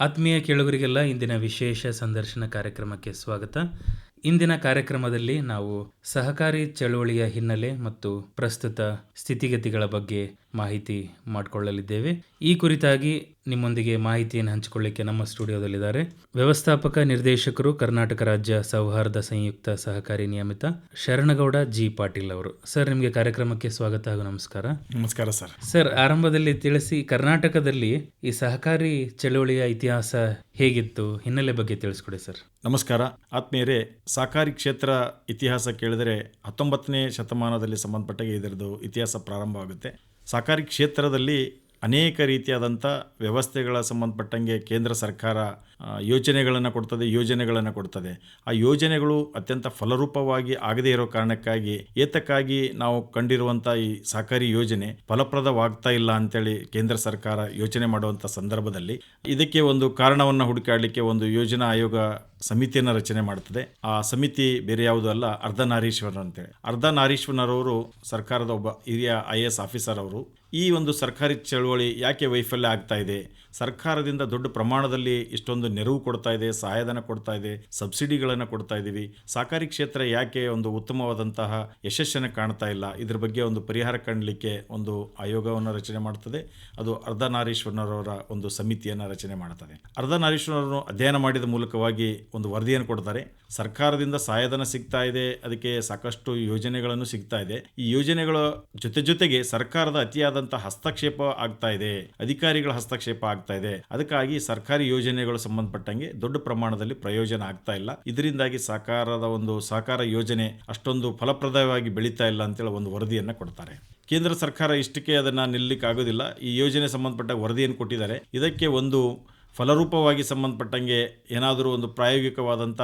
ಆತ್ಮೀಯ ಕೇಳುಗರಿಗೆಲ್ಲ ಇಂದಿನ ವಿಶೇಷ ಸಂದರ್ಶನ ಕಾರ್ಯಕ್ರಮಕ್ಕೆ ಸ್ವಾಗತ. ಇಂದಿನ ಕಾರ್ಯಕ್ರಮದಲ್ಲಿ ನಾವು ಸಹಕಾರಿ ಚಳುವಳಿಯ ಹಿನ್ನೆಲೆ ಮತ್ತು ಪ್ರಸ್ತುತ ಸ್ಥಿತಿಗತಿಗಳ ಬಗ್ಗೆ ಮಾಹಿತಿ ಮಾಡಿಕೊಳ್ಳಲಿದ್ದೇವೆ. ಈ ಕುರಿತಾಗಿ ನಿಮ್ಮೊಂದಿಗೆ ಮಾಹಿತಿಯನ್ನು ಹಂಚಿಕೊಳ್ಳಿಕ್ಕೆ ನಮ್ಮ ಸ್ಟುಡಿಯೋದಲ್ಲಿದ್ದಾರೆ ವ್ಯವಸ್ಥಾಪಕ ನಿರ್ದೇಶಕರು ಕರ್ನಾಟಕ ರಾಜ್ಯ ಸೌಹಾರ್ದ ಸಂಯುಕ್ತ ಸಹಕಾರಿ ನಿಯಮಿತ ಶರಣಗೌಡ ಜಿ ಪಾಟೀಲ್ ಅವರು. ಸರ್ ನಿಮಗೆ ಕಾರ್ಯಕ್ರಮಕ್ಕೆ ಸ್ವಾಗತ ಹಾಗೂ ನಮಸ್ಕಾರ. ನಮಸ್ಕಾರ ಸರ್. ಸರ್ ಆರಂಭದಲ್ಲಿ ತಿಳಿಸಿ ಕರ್ನಾಟಕದಲ್ಲಿ ಈ ಸಹಕಾರಿ ಚಳುವಳಿಯ ಇತಿಹಾಸ ಹೇಗಿತ್ತು? ಹಿನ್ನೆಲೆ ಬಗ್ಗೆ ತಿಳಿಸ್ಕೊಡಿ ಸರ್. ನಮಸ್ಕಾರ. ಆತ್ಮೀಯರೇ ಸಹಕಾರಿ ಕ್ಷೇತ್ರ ಇತಿಹಾಸ ಕೇಳಿದರೆ ಹತ್ತೊಂಬತ್ತನೇ ಶತಮಾನದಲ್ಲಿ ಸಂಬಂಧಪಟ್ಟಾಗೆ ಇದರದು ಇತಿಹಾಸ ಪ್ರಾರಂಭವಾಗುತ್ತೆ. ಸಹಕಾರಿ ಕ್ಷೇತ್ರದಲ್ಲಿ ಅನೇಕ ರೀತಿಯಾದಂಥ ವ್ಯವಸ್ಥೆಗಳ ಸಂಬಂಧಪಟ್ಟಂಗೆ ಕೇಂದ್ರ ಸರ್ಕಾರ ಯೋಜನೆಗಳನ್ನು ಕೊಡ್ತದೆ ಯೋಜನೆಗಳನ್ನು ಕೊಡ್ತದೆ. ಆ ಯೋಜನೆಗಳು ಅತ್ಯಂತ ಫಲರೂಪವಾಗಿ ಆಗದೇ ಇರೋ ಕಾರಣಕ್ಕಾಗಿ ಏತಕ್ಕಾಗಿ ನಾವು ಕಂಡಿರುವಂಥ ಈ ಸಹಕಾರಿ ಯೋಜನೆ ಫಲಪ್ರದವಾಗ್ತಾ ಇಲ್ಲ ಅಂತೇಳಿ ಕೇಂದ್ರ ಸರ್ಕಾರ ಯೋಚನೆ ಮಾಡುವಂಥ ಸಂದರ್ಭದಲ್ಲಿ ಇದಕ್ಕೆ ಒಂದು ಕಾರಣವನ್ನು ಹುಡುಕಾಡಲಿಕ್ಕೆ ಒಂದು ಯೋಜನಾ ಆಯೋಗ ಸಮಿತಿಯನ್ನು ರಚನೆ ಮಾಡ್ತದೆ. ಆ ಸಮಿತಿ ಬೇರೆ ಯಾವುದೂ ಅಲ್ಲ ಅರ್ಧನಾರೀಶ್ವರ್ ಅಂತೇಳಿ. ಅರ್ಧನಾರೀಶ್ವರನವರು ಸರ್ಕಾರದ ಒಬ್ಬ ಹಿರಿಯ ಐ ಎಸ್ ಆಫೀಸರ್ ಅವರು ಈ ಒಂದು ಸರ್ಕಾರಿ ಚಳುವಳಿ ಯಾಕೆ ವೈಫಲ್ಯ ಆಗ್ತಾ ಇದೆ? ಸರ್ಕಾರದಿಂದ ದೊಡ್ಡ ಪ್ರಮಾಣದಲ್ಲಿ ಇಷ್ಟೊಂದು ನೆರವು ಕೊಡ್ತಾ ಇದೆ, ಸಹಾಯಧನ ಕೊಡ್ತಾ ಇದೆ, ಸಬ್ಸಿಡಿಗಳನ್ನು ಕೊಡ್ತಾ ಇದ್ದೀವಿ ಸಹಕಾರಿ ಕ್ಷೇತ್ರ ಯಾಕೆ ಒಂದು ಉತ್ತಮವಾದಂತಹ ಯಶಸ್ಸನ್ನು ಕಾಣ್ತಾ ಇಲ್ಲ? ಇದ್ರ ಬಗ್ಗೆ ಒಂದು ಪರಿಹಾರ ಕಾಣಲಿಕ್ಕೆ ಒಂದು ಆಯೋಗವನ್ನು ರಚನೆ ಮಾಡ್ತದೆ. ಅದು ಅರ್ಧನಾರೀಶ್ವರನವರ ಒಂದು ಸಮಿತಿಯನ್ನು ರಚನೆ ಮಾಡ್ತದೆ. ಅರ್ಧನಾರೀಶ್ವರರು ಅಧ್ಯಯನ ಮಾಡಿದ ಮೂಲಕವಾಗಿ ಒಂದು ವರದಿಯನ್ನು ಕೊಡ್ತಾರೆ. ಸರ್ಕಾರದಿಂದ ಸಹಾಯಧನ ಸಿಗ್ತಾ ಇದೆ, ಅದಕ್ಕೆ ಸಾಕಷ್ಟು ಯೋಜನೆಗಳನ್ನು ಸಿಗ್ತಾ ಇದೆ. ಈ ಯೋಜನೆಗಳ ಜೊತೆ ಜೊತೆಗೆ ಸರ್ಕಾರದ ಅತಿಯಾದಂತಹ ಹಸ್ತಕ್ಷೇಪ ಆಗ್ತಾ ಇದೆ. ಅಧಿಕಾರಿಗಳ ಹಸ್ತಕ್ಷೇಪ ಆಗ್ತಾ ಇದೆ. ಅದಕ್ಕಾಗಿ ಸರ್ಕಾರಿ ಯೋಜನೆಗಳು ಸಂಬಂಧಪಟ್ಟಂಗೆ ದೊಡ್ಡ ಪ್ರಮಾಣದಲ್ಲಿ ಪ್ರಯೋಜನ ಆಗ್ತಾ ಇಲ್ಲ. ಇದರಿಂದಾಗಿ ಸರ್ಕಾರದ ಒಂದು ಸಹಕಾರ ಯೋಜನೆ ಅಷ್ಟೊಂದು ಫಲಪ್ರದವಾಗಿ ಬೆಳೀತಾ ಇಲ್ಲ ಅಂತೇಳಿ ಒಂದು ವರದಿಯನ್ನು ಕೊಡ್ತಾರೆ. ಕೇಂದ್ರ ಸರ್ಕಾರ ಇಷ್ಟಕ್ಕೆ ಅದನ್ನು ನಿಲ್ಲಕ್ಕೆ ಆಗೋದಿಲ್ಲ ಈ ಯೋಜನೆ ಸಂಬಂಧಪಟ್ಟ ವರದಿಯನ್ನು ಕೊಟ್ಟಿದ್ದಾರೆ. ಇದಕ್ಕೆ ಒಂದು ಫಲರೂಪವಾಗಿ ಸಂಬಂಧಪಟ್ಟಂಗೆ ಏನಾದರೂ ಒಂದು ಪ್ರಾಯೋಗಿಕವಾದಂಥ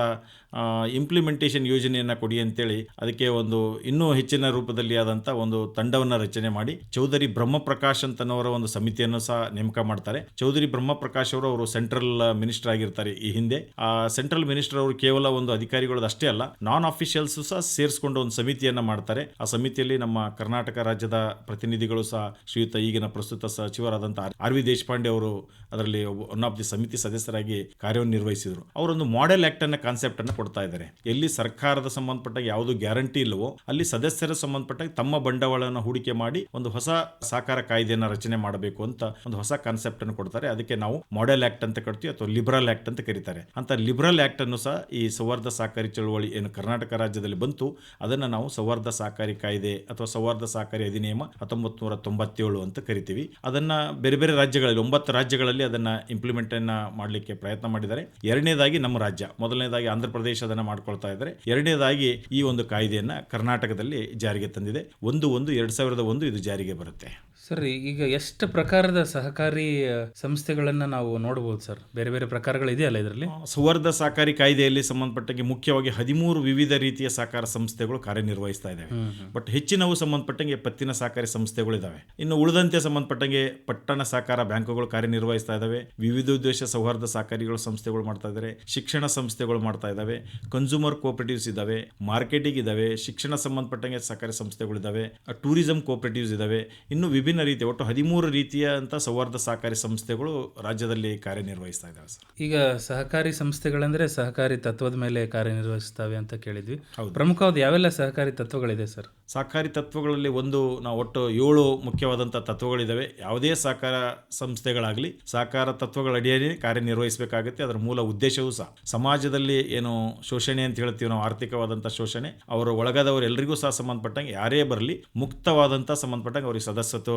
ಇಂಪ್ಲಿಮೆಂಟೇಷನ್ ಯೋಜನೆಯನ್ನು ಕೊಡಿ ಅಂತೇಳಿ ಅದಕ್ಕೆ ಒಂದು ಇನ್ನೂ ಹೆಚ್ಚಿನ ರೂಪದಲ್ಲಿ ಆದಂಥ ಒಂದು ತಂಡವನ್ನು ರಚನೆ ಮಾಡಿ ಚೌಧರಿ ಬ್ರಹ್ಮಪ್ರಕಾಶ್ ಅಂತನವರ ಒಂದು ಸಮಿತಿಯನ್ನು ಸಹ ನೇಮಕ ಮಾಡ್ತಾರೆ. ಚೌಧರಿ ಬ್ರಹ್ಮಪ್ರಕಾಶ್ ಅವರು ಅವರು ಸೆಂಟ್ರಲ್ ಮಿನಿಸ್ಟರ್ ಆಗಿರ್ತಾರೆ ಈ ಹಿಂದೆ. ಆ ಸೆಂಟ್ರಲ್ ಮಿನಿಸ್ಟರ್ ಅವರು ಕೇವಲ ಒಂದು ಅಧಿಕಾರಿಗಳದ್ದು ಅಷ್ಟೇ ಅಲ್ಲ ನಾನ್ ಅಫಿಷಿಯಲ್ಸ್ ಸಹ ಸೇರಿಸ್ಕೊಂಡು ಒಂದು ಸಮಿತಿಯನ್ನು ಮಾಡ್ತಾರೆ. ಆ ಸಮಿತಿಯಲ್ಲಿ ನಮ್ಮ ಕರ್ನಾಟಕ ರಾಜ್ಯದ ಪ್ರತಿನಿಧಿಗಳು ಸಹ ಶ್ರೀಯುತ ಈಗಿನ ಪ್ರಸ್ತುತ ಸಚಿವರಾದಂಥ ಆರ್ ವಿ ದೇಶಪಾಂಡೆ ಅವರು ಅದರಲ್ಲಿ ಒನ್ ಆಫ್ ದಿ ಸಮಿತಿ ಸದಸ್ಯರಾಗಿ ಕಾರ್ಯನಿರ್ವಹಿಸಿದರು. ಅವರೊಂದು ಮಾಡೆಲ್ ಆಕ್ಟ್ ಅನ್ನ ಕಾನ್ಸೆಪ್ಟ್ ಅನ್ನು ಕೊಡ್ತಾ ಇದ್ದಾರೆ. ಎಲ್ಲಿ ಸರ್ಕಾರದ ಸಂಬಂಧಪಟ್ಟ ಯಾವುದು ಗ್ಯಾರಂಟಿ ಇಲ್ಲವೋ ಅಲ್ಲಿ ಸದಸ್ಯರ ಸಂಬಂಧಪಟ್ಟ ತಮ್ಮ ಬಂಡವಾಳವನ್ನು ಹೂಡಿಕೆ ಮಾಡಿ ಒಂದು ಹೊಸ ಸಹಕಾರ ಕಾಯ್ದೆಯನ್ನು ರಚನೆ ಮಾಡಬೇಕು ಅಂತ ಒಂದು ಹೊಸ ಕಾನ್ಸೆಪ್ಟ್ ಅನ್ನು ಕೊಡ್ತಾರೆ. ಅದಕ್ಕೆ ನಾವು ಮಾಡೆಲ್ ಆಕ್ಟ್ ಅಂತ ಕರಿತೀವಿ ಅಥವಾ ಲಿಬರಲ್ ಆಕ್ಟ್ ಅಂತ ಕರೀತಾರೆ. ಅಂತ ಲಿಬರಲ್ ಆಕ್ಟ್ ಅನ್ನು ಸಹ ಈ ಸೌಹಾರ್ದ ಸಹಕಾರಿ ಚಳವಳಿ ಏನು ಕರ್ನಾಟಕ ರಾಜ್ಯದಲ್ಲಿ ಬಂತು, ಅದನ್ನು ನಾವು ಸೌಹಾರ್ದ ಸಹಕಾರಿ ಕಾಯ್ದೆ ಅಥವಾ ಸೌಹಾರ್ದ ಸಹಕಾರಿ ಅಧಿನಿಯಮ ಹತ್ತೊಂಬತ್ತು ನೂರ ತೊಂಬತ್ತೇಳು ಅಂತ ಕರಿತೀವಿ. ಅದನ್ನ ಬೇರೆ ಬೇರೆ ರಾಜ್ಯಗಳಲ್ಲಿ ಒಂಬತ್ತು ರಾಜ್ಯಗಳಲ್ಲಿ ಅದನ್ನ ಇಂಪ್ಲಿಮೆಂಟ್ ಅನ್ನ ಮಾಡಲಿಕ್ಕೆ ಪ್ರಯತ್ನ ಮಾಡಿದ್ದಾರೆ. ಎರಡನೇದಾಗಿ ನಮ್ಮ ರಾಜ್ಯ, ಮೊದಲನೇದಾಗಿ ಆಂಧ್ರ ಪ್ರದೇಶ ಅದನ್ನ ಮಾಡ್ಕೊಳ್ತಾ ಇದ್ದಾರೆ. ಎರಡನೇದಾಗಿ ಈ ಒಂದು ಕಾಯ್ದೆಯನ್ನು ಕರ್ನಾಟಕದಲ್ಲಿ ಜಾರಿಗೆ ತಂದಿದೆ. ಒಂದು ಒಂದು, ಎರಡ್ ಸಾವಿರದ ಒಂದು ಇದು ಜಾರಿಗೆ ಬರುತ್ತೆ. ಸರ್ ಈಗ ಎಷ್ಟು ಪ್ರಕಾರದ ಸಹಕಾರಿ ಸಂಸ್ಥೆಗಳನ್ನು ನಾವು ನೋಡಬಹುದು ಸರ್ ಬೇರೆ ಬೇರೆ ಪ್ರಕಾರಗಳಿದೆಯಲ್ಲ ಇದರಲ್ಲಿ? ಸುವರ್ಧ ಸಹಕಾರಿ ಕಾಯ್ದೆಯಲ್ಲಿ ಸಂಬಂಧಪಟ್ಟಂಗೆ ಮುಖ್ಯವಾಗಿ ಹದಿಮೂರು ವಿವಿಧ ರೀತಿಯ ಸಹಕಾರ ಸಂಸ್ಥೆಗಳು ಕಾರ್ಯನಿರ್ವಹಿಸ್ತಾ ಇದ್ದಾವೆ ಬಟ್ ಹೆಚ್ಚಿನವು ಸಂಬಂಧಪಟ್ಟಂಗೆ ಪತ್ತಿನ ಸಹಕಾರಿ ಸಂಸ್ಥೆಗಳು ಇದಾವೆ. ಇನ್ನು ಉಳಿದಂತೆ ಸಂಬಂಧಪಟ್ಟಂಗೆ ಪಟ್ಟಣ ಸಹಕಾರ ಬ್ಯಾಂಕುಗಳು ಕಾರ್ಯನಿರ್ವಹಿಸ್ತಾ ಇದ್ದಾವೆ ವಿವಿಧ ಉದ್ದೇಶ ಸೌಹಾರ್ದ ಸಹಕಾರಿಗಳು ಸಂಸ್ಥೆಗಳು ಮಾಡ್ತಾ ಇದ್ದಾರೆ ಶಿಕ್ಷಣ ಸಂಸ್ಥೆಗಳು ಮಾಡ್ತಾ ಇದ್ದಾವೆ ಕನ್ಸ್ಯೂಮರ್ ಕೋಆಪರೇಟಿವ್ಸ್ ಇದಾವೆ. ಮಾರ್ಕೆಟಿಂಗ್ ಇದಾವೆ. ಶಿಕ್ಷಣ ಸಂಬಂಧಪಟ್ಟಂಗೆ ಸಹಕಾರಿ ಸಂಸ್ಥೆಗಳು ಇದಾವೆ. ಟೂರಿಸಂ ಕೋಆಪರೇಟಿವ್ಸ್ ಇದಾವೆ. ಇನ್ನು ವಿಭಿನ್ನ ರೀತಿಯ ಒಟ್ಟು ಹದಿಮೂರು ರೀತಿಯಂತ ಸೌಹಾರ್ದ ಸಹಕಾರಿ ಸಂಸ್ಥೆಗಳು ರಾಜ್ಯದಲ್ಲಿ ಕಾರ್ಯನಿರ್ವಹಿಸ್ತಾ ಇದ್ದಾವೆ ಸರ್. ಈಗ ಸಹಕಾರಿ ಸಂಸ್ಥೆಗಳಂದ್ರೆ ಸಹಕಾರಿ ತತ್ವದ ಮೇಲೆ ಕಾರ್ಯನಿರ್ವಹಿಸ್ತವೆ ಅಂತ ಕೇಳಿದ್ವಿ. ಪ್ರಮುಖವಾದ ಯಾವೆಲ್ಲ ಸಹಕಾರಿ ತತ್ವಗಳಿದೆ ಸರ್? ಸಹಕಾರಿ ತತ್ವಗಳಲ್ಲಿ ಒಂದು ನಾವು ಒಟ್ಟು ಏಳು ಮುಖ್ಯವಾದಂಥ ತತ್ವಗಳಿದ್ದಾವೆ ಯಾವುದೇ ಸಹಕಾರ ಸಂಸ್ಥೆಗಳಾಗಲಿ ಸಹಕಾರ ತತ್ವಗಳ ಅಡಿಯಲ್ಲಿ ಕಾರ್ಯನಿರ್ವಹಿಸಬೇಕಾಗುತ್ತೆ. ಅದರ ಮೂಲ ಉದ್ದೇಶವೂ ಸಹ. ಸಮಾಜದಲ್ಲಿ ಏನು ಶೋಷಣೆ ಅಂತ ಹೇಳ್ತೀವಿ ನಾವು ಆರ್ಥಿಕವಾದಂಥ ಶೋಷಣೆ. ಅವರು ಒಳಗಾದವರು ಎಲ್ಲರಿಗೂ ಸಹ ಸಂಬಂಧಪಟ್ಟಂಗೆ ಯಾರೇ ಬರಲಿ ಮುಕ್ತವಾದಂಥ ಸಂಬಂಧಪಟ್ಟಂಗೆ ಅವರಿಗೆ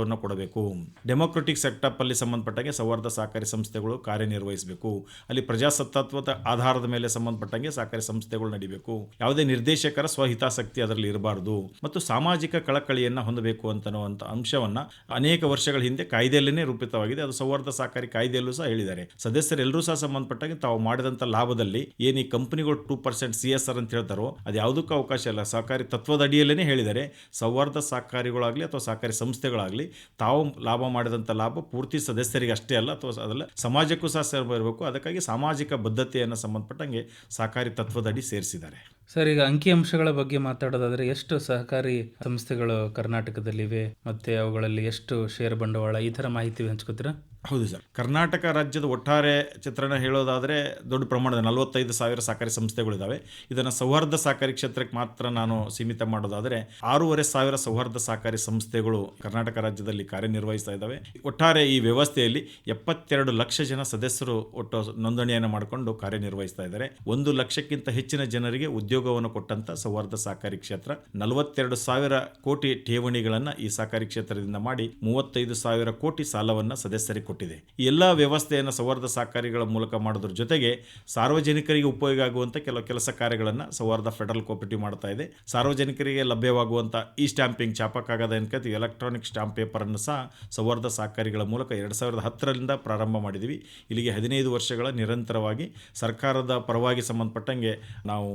ಸದಸ್ಯತ್ವವನ್ನು ಕೊಡಬೇಕು. ಡೆಮೊಕ್ರೆಟಿಕ್ ಸೆಟಪ್ ಅಲ್ಲಿ ಸಂಬಂಧಪಟ್ಟಂಗೆ ಸೌಹಾರ್ದ ಸಹಕಾರಿ ಸಂಸ್ಥೆಗಳು ಕಾರ್ಯನಿರ್ವಹಿಸಬೇಕು. ಅಲ್ಲಿ ಪ್ರಜಾಸತ್ತಾತ್ವದ ಆಧಾರದ ಮೇಲೆ ಸಂಬಂಧಪಟ್ಟಂಗೆ ಸಹಕಾರಿ ಸಂಸ್ಥೆಗಳು ನಡಿಬೇಕು. ಯಾವುದೇ ನಿರ್ದೇಶಕರ ಸ್ವಹಿತಾಸಕ್ತಿ ಅದರಲ್ಲಿ ಇರಬಾರದು. ಮತ್ತು ಸಾಮಾಜಿಕ ಕಳಕಳಿಯನ್ನು ಹೊಂದಬೇಕು ಅಂತನ್ನುವಂಥ ಅಂಶವನ್ನ ಅನೇಕ ವರ್ಷಗಳ ಹಿಂದೆ ಕಾಯ್ದೆಯಲ್ಲೇ ರೂಪಿತವಾಗಿದೆ. ಅದು ಸೌಹಾರ್ದ ಸಹಕಾರಿ ಕಾಯ್ದೆಯಲ್ಲೂ ಸಹ ಹೇಳಿದ್ದಾರೆ. ಸದಸ್ಯರೆಲ್ಲರೂ ಸಹ ಸಂಬಂಧಪಟ್ಟಂಗೆ ತಾವು ಮಾಡಿದಂಥ ಲಾಭದಲ್ಲಿ ಏನು ಈ ಕಂಪನಿಗಳು two percent C S R ಅಂತ ಹೇಳ್ತಾರೋ ಅದು ಯಾವುದಕ್ಕೂ ಅವಕಾಶ ಇಲ್ಲ. ಸಹಕಾರಿ ತತ್ವದ ಅಡಿಯಲ್ಲೇ ಹೇಳಿದ್ದಾರೆ. ಸೌಹಾರ್ದ ಸಹಕಾರಿಗಳಾಗಲಿ ಅಥವಾ ಸಹಕಾರಿ ಸಂಸ್ಥೆಗಳಾಗಲಿ ತಾವು ಲಾಭ ಮಾಡಿದಂಥ ಲಾಭ ಪೂರ್ತಿ ಸದಸ್ಯರಿಗೆ ಅಷ್ಟೇ ಅಲ್ಲ, ಅಥವಾ ಅದಲ್ಲ, ಸಮಾಜಕ್ಕೂ ಸಹ ಸೇರಬೇಕು ಅದಕ್ಕಾಗಿ ಸಾಮಾಜಿಕ ಬದ್ಧತೆಯನ್ನು ಸಂಬಂಧಪಟ್ಟಂಗೆ ಸಹಕಾರಿ ತತ್ವದಡಿ ಸೇರಿಸಿದ್ದಾರೆ. ಸರ್, ಈಗ ಅಂಕಿಅಂಶಗಳ ಬಗ್ಗೆ ಮಾತಾಡೋದಾದರೆ ಎಷ್ಟು ಸಹಕಾರಿ ಸಂಸ್ಥೆಗಳು ಕರ್ನಾಟಕದಲ್ಲಿವೆ, ಮತ್ತೆ ಅವುಗಳಲ್ಲಿ ಎಷ್ಟು ಷೇರು ಬಂಡವಾಳ, ಈ ಥರ ಮಾಹಿತಿ ಹಂಚ್ಕೋತೀರಾ? ಹೌದು ಸರ್. ಕರ್ನಾಟಕ ರಾಜ್ಯದ ಒಟ್ಟಾರೆ ಚಿತ್ರಣ ಹೇಳೋದಾದರೆ ದೊಡ್ಡ ಪ್ರಮಾಣದ ನಲವತ್ತೈದು ಸಾವಿರ ಸಹಕಾರಿ ಸಂಸ್ಥೆಗಳಿದ್ದಾವೆ ಇದನ್ನು ಸೌಹಾರ್ದ ಸಹಕಾರಿ ಕ್ಷೇತ್ರಕ್ಕೆ ಮಾತ್ರ ನಾನು ಸೀಮಿತ ಮಾಡೋದಾದರೆ ಆರೂವರೆ ಸಾವಿರ ಸೌಹಾರ್ದ ಸಹಕಾರಿ ಸಂಸ್ಥೆಗಳು ಕರ್ನಾಟಕ ರಾಜ್ಯದಲ್ಲಿ ಕಾರ್ಯನಿರ್ವಹಿಸ್ತಾ ಇದ್ದಾವೆ ಒಟ್ಟಾರೆ ಈ ವ್ಯವಸ್ಥೆಯಲ್ಲಿ ಎಪ್ಪತ್ತೆರಡು ಲಕ್ಷ ಜನ ಸದಸ್ಯರು ಒಟ್ಟು ನೋಂದಣಿಯನ್ನು ಮಾಡಿಕೊಂಡು ಕಾರ್ಯನಿರ್ವಹಿಸ್ತಾ ಇದ್ದಾರೆ ಒಂದು ಲಕ್ಷಕ್ಕಿಂತ ಹೆಚ್ಚಿನ ಜನರಿಗೆ ಉದ್ಯೋಗವನ್ನು ಕೊಟ್ಟಂತ ಸೌಹಾರ್ದ ಸಹಕಾರಿ ಕ್ಷೇತ್ರ. ನಲವತ್ತೆರಡು ಸಾವಿರ ಕೋಟಿ ಠೇವಣಿಗಳನ್ನು ಈ ಸಹಕಾರಿ ಕ್ಷೇತ್ರದಿಂದ ಮಾಡಿ ಮೂವತ್ತೈದು ಸಾವಿರ ಕೋಟಿ ಸಾಲವನ್ನು ಸದಸ್ಯರಿಗೆ ಕೊಟ್ಟಿದೆ. ಎಲ್ಲ ವ್ಯವಸ್ಥೆಯನ್ನು ಸೌಹಾರ್ದ ಸಹಕಾರಿಗಳ ಮೂಲಕ ಮಾಡೋದ್ರ ಜೊತೆಗೆ ಸಾರ್ವಜನಿಕರಿಗೆ ಉಪಯೋಗ ಆಗುವಂಥ ಕೆಲವು ಕೆಲಸ ಕಾರ್ಯಗಳನ್ನು ಸೌಹಾರ್ದ ಫೆಡರಲ್ ಕೋಪರೇಟಿವ್ ಮಾಡ್ತಾ ಇದೆ. ಸಾರ್ವಜನಿಕರಿಗೆ ಲಭ್ಯವಾಗುವಂಥ ಈ ಸ್ಟ್ಯಾಂಪಿಂಗ್ ಚಾಪಕ್ಕಾಗದ ಕಾಗದ ಏನ್ಕತಿ ಎಲೆಕ್ಟ್ರಾನಿಕ್ ಸ್ಟಾಂಪ್ ಪೇಪರನ್ನು ಸಹ ಸೌಹಾರ್ದ ಸಹಕಾರಿಗಳ ಮೂಲಕ ಎರಡು ಸಾವಿರದ ಹತ್ತರಿಂದ ಪ್ರಾರಂಭ ಮಾಡಿದ್ದೀವಿ ಇಲ್ಲಿಗೆ ಹದಿನೈದು ವರ್ಷಗಳ ನಿರಂತರವಾಗಿ ಸರ್ಕಾರದ ಪರವಾಗಿ ಸಂಬಂಧಪಟ್ಟಂಗೆ ನಾವು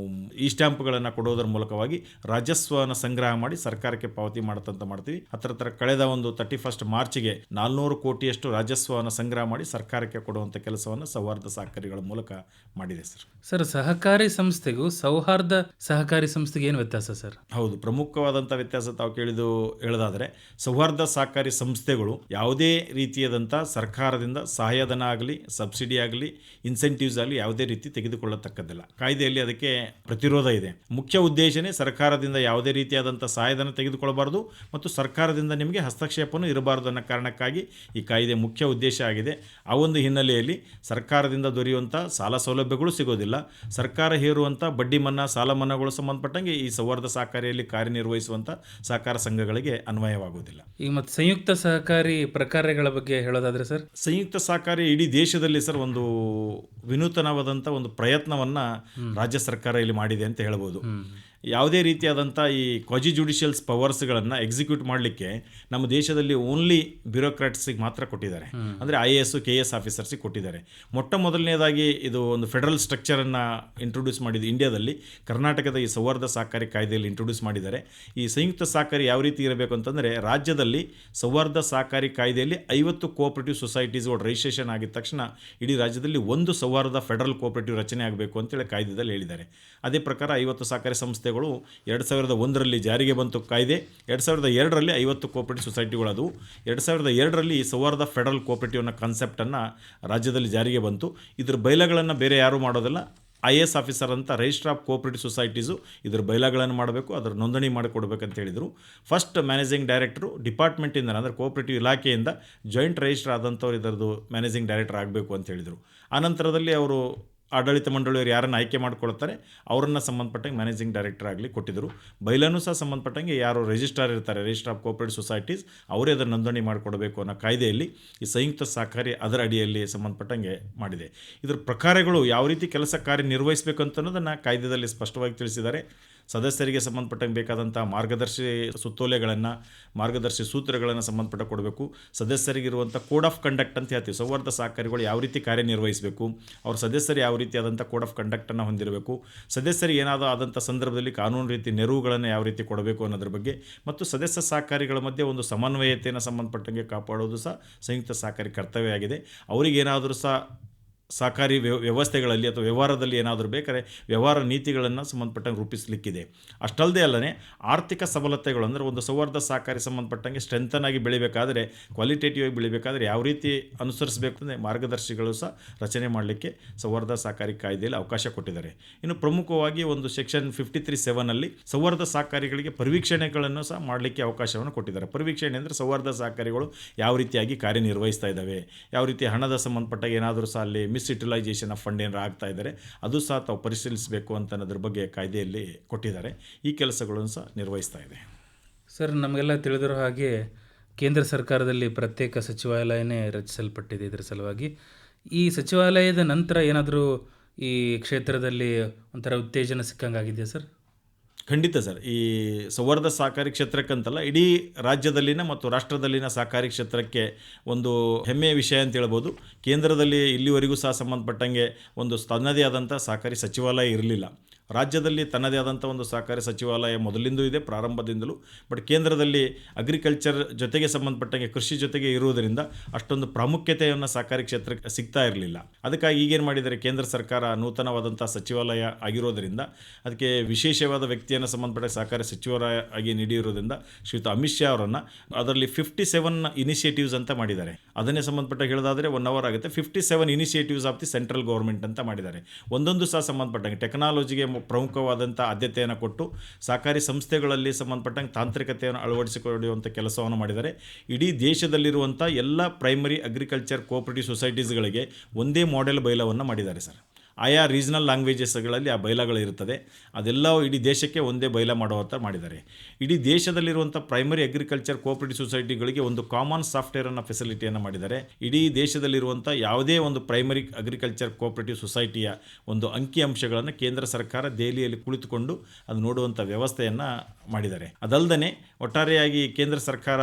ಈ ಸ್ಟ್ಯಾಂಪ್ಗಳನ್ನು ಕೊಡೋದ್ರ ಮೂಲಕವಾಗಿ ರಾಜಸ್ವನ ಸಂಗ್ರಹ ಮಾಡಿ ಸರ್ಕಾರಕ್ಕೆ ಪಾವತಿ ಮಾಡತಂತ ಮಾಡ್ತೀವಿ. ಹತ್ರ ಹತ್ರ ಕಳೆದ ಒಂದು ತರ್ಟಿ ಫಸ್ಟ್ ಮಾರ್ಚ್ಗೆ ನಾಲ್ನೂರು ಕೋಟಿಯಷ್ಟು ರಾಜಸ್ವವನ್ನು ಸಂಗ್ರಹ ಮಾಡಿ ಸರ್ಕಾರಕ್ಕೆ ಕೊಡುವಂಥ ಕೆಲಸವನ್ನು ಸೌಹಾರ್ದ ಸಹಕಾರಿಗಳ ಮೂಲಕ ಮಾಡಿದೆ ಸರ್. ಸರ್ ಸಹಕಾರಿ ಸಂಸ್ಥೆಗೂ ಸೌಹಾರ್ದ ಸಹಕಾರಿ ಸಂಸ್ಥೆಗೆ ಏನು ವ್ಯತ್ಯಾಸ ಸರ್? ಹೌದು ಪ್ರಮುಖವಾದಂಥ ವ್ಯತ್ಯಾಸ ತಾವು ಕೇಳಿದು ಹೇಳೋದಾದರೆ ಸೌಹಾರ್ದ ಸಹಕಾರಿ ಸಂಸ್ಥೆಗಳು ಯಾವುದೇ ರೀತಿಯಾದಂಥ ಸರ್ಕಾರದಿಂದ ಸಹಾಯಧನ ಆಗಲಿ ಸಬ್ಸಿಡಿ ಆಗಲಿ ಇನ್ಸೆಂಟಿವ್ಸ್ ಆಗಲಿ ಯಾವುದೇ ರೀತಿ ತೆಗೆದುಕೊಳ್ಳತಕ್ಕದ್ದಿಲ್ಲ. ಕಾಯ್ದೆಯಲ್ಲಿ ಅದಕ್ಕೆ ಪ್ರತಿರೋಧ ಇದೆ. ಮುಖ್ಯ ಉದ್ದೇಶನೇ ಸರ್ಕಾರದಿಂದ ಯಾವುದೇ ರೀತಿಯಾದಂಥ ಸಹಾಯಧನ ತೆಗೆದುಕೊಳ್ಳಬಾರದು ಮತ್ತು ಸರ್ಕಾರದಿಂದ ನಿಮಗೆ ಹಸ್ತಕ್ಷೇಪನೂ ಇರಬಾರದು ಅನ್ನೋ ಕಾರಣಕ್ಕಾಗಿ ಈ ಕಾಯ್ದೆ ಮುಖ್ಯ ಉದ್ದೇಶ ಆಗಿದೆ. ಆ ಒಂದು ಹಿನ್ನೆಲೆಯಲ್ಲಿ ಸರ್ಕಾರದಿಂದ ದೊರೆಯುವಂಥ ಸಾಲ ಸೌಲಭ್ಯಗಳು ಸಿಗೋದಿಲ್ಲ. ಸರ್ಕಾರ ಹೇರುವಂಥ ಬಡ್ಡಿ ಮನ್ನಾ ಸಾಲ ಮನ್ನಾಗಳು ಸಂಬಂಧಪಟ್ಟಂಗೆ ಈ ಸೌಹಾರ್ದ ಸಹಕಾರಿಯಲ್ಲಿ ಕಾರ್ಯನಿರ್ವಹಿಸುವಂಥ ಸಹಕಾರ ಸಂಘಗಳಿಗೆ ಅನ್ವಯವಾಗುವುದಿಲ್ಲ. ಈಗ ಮತ್ತು ಸಂಯುಕ್ತ ಸಹಕಾರಿ ಪ್ರಕಾರಗಳ ಬಗ್ಗೆ ಹೇಳೋದಾದರೆ ಸರ್? ಸಂಯುಕ್ತ ಸಹಕಾರಿ ಇಡೀ ದೇಶದಲ್ಲಿ ಸರ್ ಒಂದು ವಿನೂತನವಾದಂಥ ಒಂದು ಪ್ರಯತ್ನವನ್ನು ರಾಜ್ಯ ಸರ್ಕಾರ ಇಲ್ಲಿ ಮಾಡಿದೆ ಅಂತ ಹೇಳ್ಬೋದು. ಯಾವುದೇ ರೀತಿಯಾದಂಥ ಈ ಕ್ವಾಜಿ ಜುಡಿಷಿಯಲ್ಸ್ ಪವರ್ಸ್ಗಳನ್ನು ಎಕ್ಸಿಕ್ಯೂಟ್ ಮಾಡಲಿಕ್ಕೆ ನಮ್ಮ ದೇಶದಲ್ಲಿ ಓನ್ಲಿ ಬ್ಯೂರೋಕ್ರಾಟ್ಸಿಗೆ ಮಾತ್ರ ಕೊಟ್ಟಿದ್ದಾರೆ. ಅಂದರೆ I A S K S ಆಫೀಸರ್ಸಿಗೆ ಕೊಟ್ಟಿದ್ದಾರೆ. ಮೊಟ್ಟ ಮೊದಲನೇದಾಗಿ ಇದು ಒಂದು ಫೆಡರಲ್ ಸ್ಟ್ರಕ್ಚರನ್ನು ಇಂಟ್ರೊಡ್ಯೂಸ್ ಮಾಡಿದ್ದು ಇಂಡಿಯಾದಲ್ಲಿ ಕರ್ನಾಟಕದ ಈ ಸೌಹಾರ್ದ ಸಹಕಾರಿ ಕಾಯ್ದೆಯಲ್ಲಿ ಇಂಟ್ರೊಡ್ಯೂಸ್ ಮಾಡಿದ್ದಾರೆ. ಈ ಸಂಯುಕ್ತ ಸಹಕಾರಿ ಯಾವ ರೀತಿ ಇರಬೇಕು ಅಂತಂದರೆ ರಾಜ್ಯದಲ್ಲಿ ಸೌಹಾರ್ದ ಸಹಕಾರಿ ಕಾಯ್ದೆಯಲ್ಲಿ ಐವತ್ತು ಕೋಆಪರೇಟಿವ್ ಸೊಸೈಟೀಸ್ಗಳು ರಿಜಿಸ್ಟ್ರೇಷನ್ ಆಗಿದ ತಕ್ಷಣ ಇಡೀ ರಾಜ್ಯದಲ್ಲಿ ಒಂದು ಸೌಹಾರ್ದ ಫೆಡರಲ್ ಕೋಆಪರೇಟಿವ್ ರಚನೆ ಆಗಬೇಕು ಅಂತೇಳಿ ಕಾಯ್ದೆದಲ್ಲಿ ಹೇಳಿದ್ದಾರೆ. ಅದೇ ಪ್ರಕಾರ ಐವತ್ತು ಸಹಕಾರಿ ಸಂಸ್ಥೆಗಳು ಎರಡು ಸಾವಿರದ ಒಂದರಲ್ಲಿ ಜಾರಿಗೆ ಬಂತು ಕಾಯ್ದೆ, ಎರಡು ಸಾವಿರದ ಎರಡರಲ್ಲಿ ಐವತ್ತು ಕೋಆಪರೇಟಿವ್ ಸೊಸೈಟಿಗಳದು ಎರಡು ಸಾವಿರದ ಎರಡರಲ್ಲಿ ಸೌಹಾರ್ದ ಫೆಡರಲ್ ಕೋಆಪರೇಟಿವ್ ಅನ್ನೋ ಕಾನ್ಸೆಪ್ಟನ್ನು ರಾಜ್ಯದಲ್ಲಿ ಜಾರಿಗೆ ಬಂತು. ಇದ್ರ ಬೈಲಗಳನ್ನು ಬೇರೆ ಯಾರೂ ಮಾಡೋದಿಲ್ಲ. ಐ ಎಸ್ ಆಫೀಸರ್ ಅಂತ ರಿಜಿಸ್ಟರ್ ಆಫ್ ಕೋಆಪರೇಟಿವ್ ಸೊಸೈಟೀಸು ಇದ್ರ ಬೈಲಾಗಳನ್ನು ಮಾಡಬೇಕು, ಅದರ ನೋಂದಣಿ ಮಾಡಿಕೊಡ್ಬೇಕಂತ ಹೇಳಿದರು. ಫಸ್ಟ್ ಮ್ಯಾನೇಜಿಂಗ್ ಡೈರೆಕ್ಟರು ಡಿಪಾರ್ಟ್ಮೆಂಟಿಂದ ಅಂದರೆ ಕೋಆಪರೇಟಿವ್ ಇಲಾಖೆಯಿಂದ ಜಾಯಿಂಟ್ ರಿಜಿಸ್ಟರ್ ಆದಂಥವ್ರು ಇದರದು ಮ್ಯಾನೇಜಿಂಗ್ ಡೈರೆಕ್ಟರ್ ಆಗಬೇಕು ಅಂತ ಹೇಳಿದರು. ಆನಂತರದಲ್ಲಿ ಅವರು ಆಡಳಿತ ಮಂಡಳಿಯವರು ಯಾರನ್ನು ಆಯ್ಕೆ ಮಾಡ್ಕೊಳ್ತಾರೆ, ಅವರನ್ನು ಸಂಬಂಧಪಟ್ಟಂಗೆ ಮ್ಯಾನೇಜಿಂಗ್ ಡೈರೆಕ್ಟರ್ ಆಗಲಿ ಕೊಟ್ಟಿದ್ದರು ಬೈಲನ್ನು ಸಹ ಸಂಬಂಧಪಟ್ಟಂಗೆ ಯಾರು ರಿಜಿಸ್ಟ್ರಾರ್ ಇರ್ತಾರೆ ರಿಜಿಸ್ಟರ್ ಆಫ್ ಕೋಆಪರೇಟಿವ್ ಸೊಸೈಟೀಸ್ ಅವರೇ ಅದನ್ನು ನೋಂದಣಿ ಮಾಡಿಕೊಡಬೇಕು ಅನ್ನೋ ಕಾಯ್ದೆಯಲ್ಲಿ ಈ ಸಂಯುಕ್ತ ಸಹಕಾರಿ ಅದರ ಅಡಿಯಲ್ಲಿ ಸಂಬಂಧಪಟ್ಟಂಗೆ ಮಾಡಿದೆ. ಇದರ ಪ್ರಕಾರಗಳು ಯಾವ ರೀತಿ ಕೆಲಸ ಕಾರ್ಯ ನಿರ್ವಹಿಸಬೇಕು ಅಂತ ಅನ್ನೋದನ್ನು ಕಾಯ್ದೆಯಲ್ಲಿ ಸ್ಪಷ್ಟವಾಗಿ ತಿಳಿಸಿದ್ದಾರೆ. ಸದಸ್ಯರಿಗೆ ಸಂಬಂಧಪಟ್ಟಂಗೆ ಬೇಕಾದಂಥ ಮಾರ್ಗದರ್ಶಿ ಸುತ್ತೋಲೆಗಳನ್ನು, ಮಾರ್ಗದರ್ಶಿ ಸೂತ್ರಗಳನ್ನು ಸಂಬಂಧಪಟ್ಟ ಕೊಡಬೇಕು. ಸದಸ್ಯರಿಗಿರುವಂಥ ಕೋಡ್ ಆಫ್ ಕಂಡಕ್ಟ್ ಅಂತ ಹೇಳ್ತೀವಿ. ಸೌಹಾರ್ದ ಸಹಕಾರಿಗಳು ಯಾವ ರೀತಿ ಕಾರ್ಯನಿರ್ವಹಿಸಬೇಕು, ಅವ್ರ ಸದಸ್ಯರು ಯಾವ ರೀತಿಯಾದಂಥ ಕೋಡ್ ಆಫ್ ಕಂಡಕ್ಟನ್ನು ಹೊಂದಿರಬೇಕು ಸದಸ್ಯರಿಗೆ ಏನಾದರೂ ಆದಂಥ ಸಂದರ್ಭದಲ್ಲಿ ಕಾನೂನು ರೀತಿ ನೆರವುಗಳನ್ನು ಯಾವ ರೀತಿ ಕೊಡಬೇಕು ಅನ್ನೋದ್ರ ಬಗ್ಗೆ, ಮತ್ತು ಸದಸ್ಯ ಸಹಕಾರಿಗಳ ಮಧ್ಯೆ ಒಂದು ಸಮನ್ವಯತೆಯನ್ನು ಸಂಬಂಧಪಟ್ಟಂಗೆ ಕಾಪಾಡೋದು ಸಹ ಸಂಯುಕ್ತ ಸಹಕಾರಿ ಕರ್ತವ್ಯ ಆಗಿದೆ. ಅವರಿಗೇನಾದರೂ ಸಹ ಸಹಕಾರಿ ವ್ಯವ ವ್ಯವಸ್ಥೆಗಳಲ್ಲಿ ಅಥವಾ ವ್ಯವಹಾರದಲ್ಲಿ ಏನಾದರೂ ಬೇಕಾದ್ರೆ ವ್ಯವಹಾರ ನೀತಿಗಳನ್ನು ಸಂಬಂಧಪಟ್ಟಂಗೆ ರೂಪಿಸಲಿಕ್ಕಿದೆ. ಅಷ್ಟಲ್ಲದೆ ಅಲ್ಲದೆ ಆರ್ಥಿಕ ಸಬಲತೆಗಳು ಅಂದರೆ ಒಂದು ಸೌಹಾರ್ದ ಸಹಕಾರಿ ಸಂಬಂಧಪಟ್ಟಂಗೆ ಸ್ಟ್ರೆಂಥನ್ ಆಗಿ ಬೆಳಿಬೇಕಾದರೆ ಕ್ವಾಲಿಟೇಟಿವ್ ಆಗಿ ಬೆಳಿಬೇಕಾದ್ರೆ ಯಾವ ರೀತಿ ಅನುಸರಿಸಬೇಕು ಅಂದರೆ ಮಾರ್ಗದರ್ಶಿಗಳು ಸಹ ರಚನೆ ಮಾಡಲಿಕ್ಕೆ ಸೌಹಾರ್ದ ಸಹಕಾರಿ ಕಾಯ್ದೆಯಲ್ಲಿ ಅವಕಾಶ ಕೊಟ್ಟಿದ್ದಾರೆ. ಇನ್ನು ಪ್ರಮುಖವಾಗಿ ಒಂದು ಸೆಕ್ಷನ್ ಫಿಫ್ಟಿ ತ್ರೀ ಸೆವೆನಲ್ಲಿ ಸೌಹಾರ್ದ ಸಹಕಾರಿಗಳಿಗೆ ಪರಿವೀಕ್ಷಣೆಗಳನ್ನು ಸಹ ಮಾಡಲಿಕ್ಕೆ ಅವಕಾಶವನ್ನು ಕೊಟ್ಟಿದ್ದಾರೆ. ಪರಿವೀಕ್ಷಣೆ ಅಂದರೆ ಸೌಹಾರ್ದ ಸಹಕಾರಿಗಳು ಯಾವ ರೀತಿಯಾಗಿ ಕಾರ್ಯನಿರ್ವಹಿಸ್ತಾ ಇದ್ದಾವೆ, ಯಾವ ರೀತಿ ಹಣದ ಸಂಬಂಧಪಟ್ಟ ಏನಾದರೂ ಸಹ ಅಲ್ಲಿ ಮಿಸ್ ಯುಟಿಲೈಸೇಷನ್ ಆಫ್ ಫಂಡ್ ಏನಾರು ಆಗ್ತಾ ಇದ್ದಾರೆ, ಅದು ಸಹ ತಾವು ಪರಿಶೀಲಿಸಬೇಕು ಅಂತ ಅನ್ನೋದ್ರ ಬಗ್ಗೆ ಕಾಯ್ದೆಯಲ್ಲಿ ಕೊಟ್ಟಿದ್ದಾರೆ. ಈ ಕೆಲಸಗಳನ್ನು ಸಹ ನಿರ್ವಹಿಸ್ತಾ ಇದೆ. ಸರ್, ನಮಗೆಲ್ಲ ತಿಳಿದಿರೋ ಹಾಗೆ ಕೇಂದ್ರ ಸರ್ಕಾರದಲ್ಲಿ ಪ್ರತ್ಯೇಕ ಸಚಿವಾಲಯನೇ ರಚಿಸಲ್ಪಟ್ಟಿದೆ ಇದರ ಸಲುವಾಗಿ. ಈ ಸಚಿವಾಲಯದ ನಂತರ ಏನಾದರೂ ಈ ಕ್ಷೇತ್ರದಲ್ಲಿ ಒಂಥರ ಉತ್ತೇಜನ ಸಿಕ್ಕಂಗಾಗಿದೆಯಾ ಸರ್? ಖಂಡಿತ ಸರ್. ಈ ಸೌಹಾರ್ದ ಸಹಕಾರಿ ಕ್ಷೇತ್ರಕ್ಕಂತಲ್ಲ, ಇಡೀ ರಾಜ್ಯದಲ್ಲಿನ ಮತ್ತು ರಾಷ್ಟ್ರದಲ್ಲಿನ ಸಹಕಾರಿ ಕ್ಷೇತ್ರಕ್ಕೆ ಒಂದು ಹೆಮ್ಮೆಯ ವಿಷಯ ಅಂತ ಹೇಳ್ಬೋದು. ಕೇಂದ್ರದಲ್ಲಿ ಇಲ್ಲಿವರೆಗೂ ಸಹ ಸಂಬಂಧಪಟ್ಟಂಗೆ ಒಂದು ತನ್ನದೇ ಆದಂಥ ಸಹಕಾರಿ ಸಚಿವಾಲಯ ಇರಲಿಲ್ಲ. ರಾಜ್ಯದಲ್ಲಿ ತನ್ನದೇ ಆದಂಥ ಒಂದು ಸಹಕಾರಿ ಸಚಿವಾಲಯ ಮೊದಲಿಂದೂ ಇದೆ, ಪ್ರಾರಂಭದಿಂದಲೂ. ಬಟ್ ಕೇಂದ್ರದಲ್ಲಿ ಅಗ್ರಿಕಲ್ಚರ್ ಜೊತೆಗೆ ಸಂಬಂಧಪಟ್ಟಂಗೆ, ಕೃಷಿ ಜೊತೆಗೆ ಇರುವುದರಿಂದ ಅಷ್ಟೊಂದು ಪ್ರಾಮುಖ್ಯತೆಯನ್ನು ಸಹಕಾರಿ ಕ್ಷೇತ್ರಕ್ಕೆ ಸಿಗ್ತಾ ಇರಲಿಲ್ಲ. ಅದಕ್ಕಾಗಿ ಈಗೇನು ಮಾಡಿದ್ದಾರೆ, ಕೇಂದ್ರ ಸರ್ಕಾರ ನೂತನವಾದಂಥ ಸಚಿವಾಲಯ ಆಗಿರೋದರಿಂದ, ಅದಕ್ಕೆ ವಿಶೇಷವಾದ ವ್ಯಕ್ತಿಯನ್ನು ಸಂಬಂಧಪಟ್ಟ ಸಹಕಾರಿ ಸಚಿವರಾಗಿ ಆಗಿ ನೀಡಿರೋದ್ರಿಂದ ಶ್ರೀಯುತ ಅಮಿತ್ ಶಾ ಅವರನ್ನು ಅದರಲ್ಲಿ ಫಿಫ್ಟಿ ಸೆವೆನ್ ಇನಿಷಿಯೇಟಿವ್ಸ್ ಅಂತ ಮಾಡಿದ್ದಾರೆ. ಅದನ್ನೇ ಸಂಬಂಧಪಟ್ಟ ಹೇಳೋದಾದರೆ ಒನ್ ಅವರ್ ಆಗುತ್ತೆ. Fifty seven initiatives of the central government ಅಂತ ಮಾಡಿದ್ದಾರೆ. ಒಂದೊಂದು ಸಹ ಸಂಬಂಧಪಟ್ಟಂಗೆ ಟೆಕ್ನಾಲಜಿಗೆ ಪ್ರಮುಖವಾದಂಥ ಆದ್ಯತೆಯನ್ನು ಕೊಟ್ಟು ಸಹಕಾರಿ ಸಂಸ್ಥೆಗಳಲ್ಲಿ ಸಂಬಂಧಪಟ್ಟಂಗೆ ತಾಂತ್ರಿಕತೆಯನ್ನು ಅಳವಡಿಸಿಕೊಳ್ಳುವಂಥ ಕೆಲಸವನ್ನು ಮಾಡಿದ್ದಾರೆ. ಇಡೀ ದೇಶದಲ್ಲಿರುವಂಥ ಎಲ್ಲ ಪ್ರೈಮರಿ ಅಗ್ರಿಕಲ್ಚರ್ ಕೋಆಪರೇಟಿವ್ ಸೊಸೈಟೀಸ್ಗಳಿಗೆ ಒಂದೇ ಮಾಡೆಲ್ ಬೈಲವನ್ನು ಮಾಡಿದ್ದಾರೆ ಸರ್. ಆಯಾ ರೀಜನಲ್ ಲ್ಯಾಂಗ್ವೇಜಸ್ಗಳಲ್ಲಿ ಆ ಬೈಲಗಳಿರುತ್ತದೆ ಅದೆಲ್ಲವೂ ಅದೆಲ್ಲ ಇಡೀ ದೇಶಕ್ಕೆ ಒಂದೇ ಬೈಲ ಮಾಡುವಂಥ ಮಾಡಿದ್ದಾರೆ. ಇಡೀ ದೇಶದಲ್ಲಿರುವಂಥ ಪ್ರೈಮರಿ ಅಗ್ರಿಕಲ್ಚರ್ ಕೋಆಪರೇಟಿವ್ ಸೊಸೈಟಿಗಳಿಗೆ ಒಂದು ಕಾಮನ್ ಸಾಫ್ಟ್ವೇರನ್ನು ಫೆಸಿಲಿಟಿಯನ್ನು ಮಾಡಿದ್ದಾರೆ. ಇಡೀ ದೇಶದಲ್ಲಿರುವಂಥ ಯಾವುದೇ ಒಂದು ಪ್ರೈಮರಿ ಅಗ್ರಿಕಲ್ಚರ್ ಕೋಆಪರೇಟಿವ್ ಸೊಸೈಟಿಯ ಒಂದು ಅಂಕಿಅಂಶಗಳನ್ನು ಕೇಂದ್ರ ಸರ್ಕಾರ ದೆಹಲಿಯಲ್ಲಿ ಕುಳಿತುಕೊಂಡು ಅದು ನೋಡುವಂಥ ವ್ಯವಸ್ಥೆಯನ್ನು ಮಾಡಿದ್ದಾರೆ. ಅದಲ್ಲದೆ ಒಟ್ಟಾರೆಯಾಗಿ ಕೇಂದ್ರ ಸರ್ಕಾರ,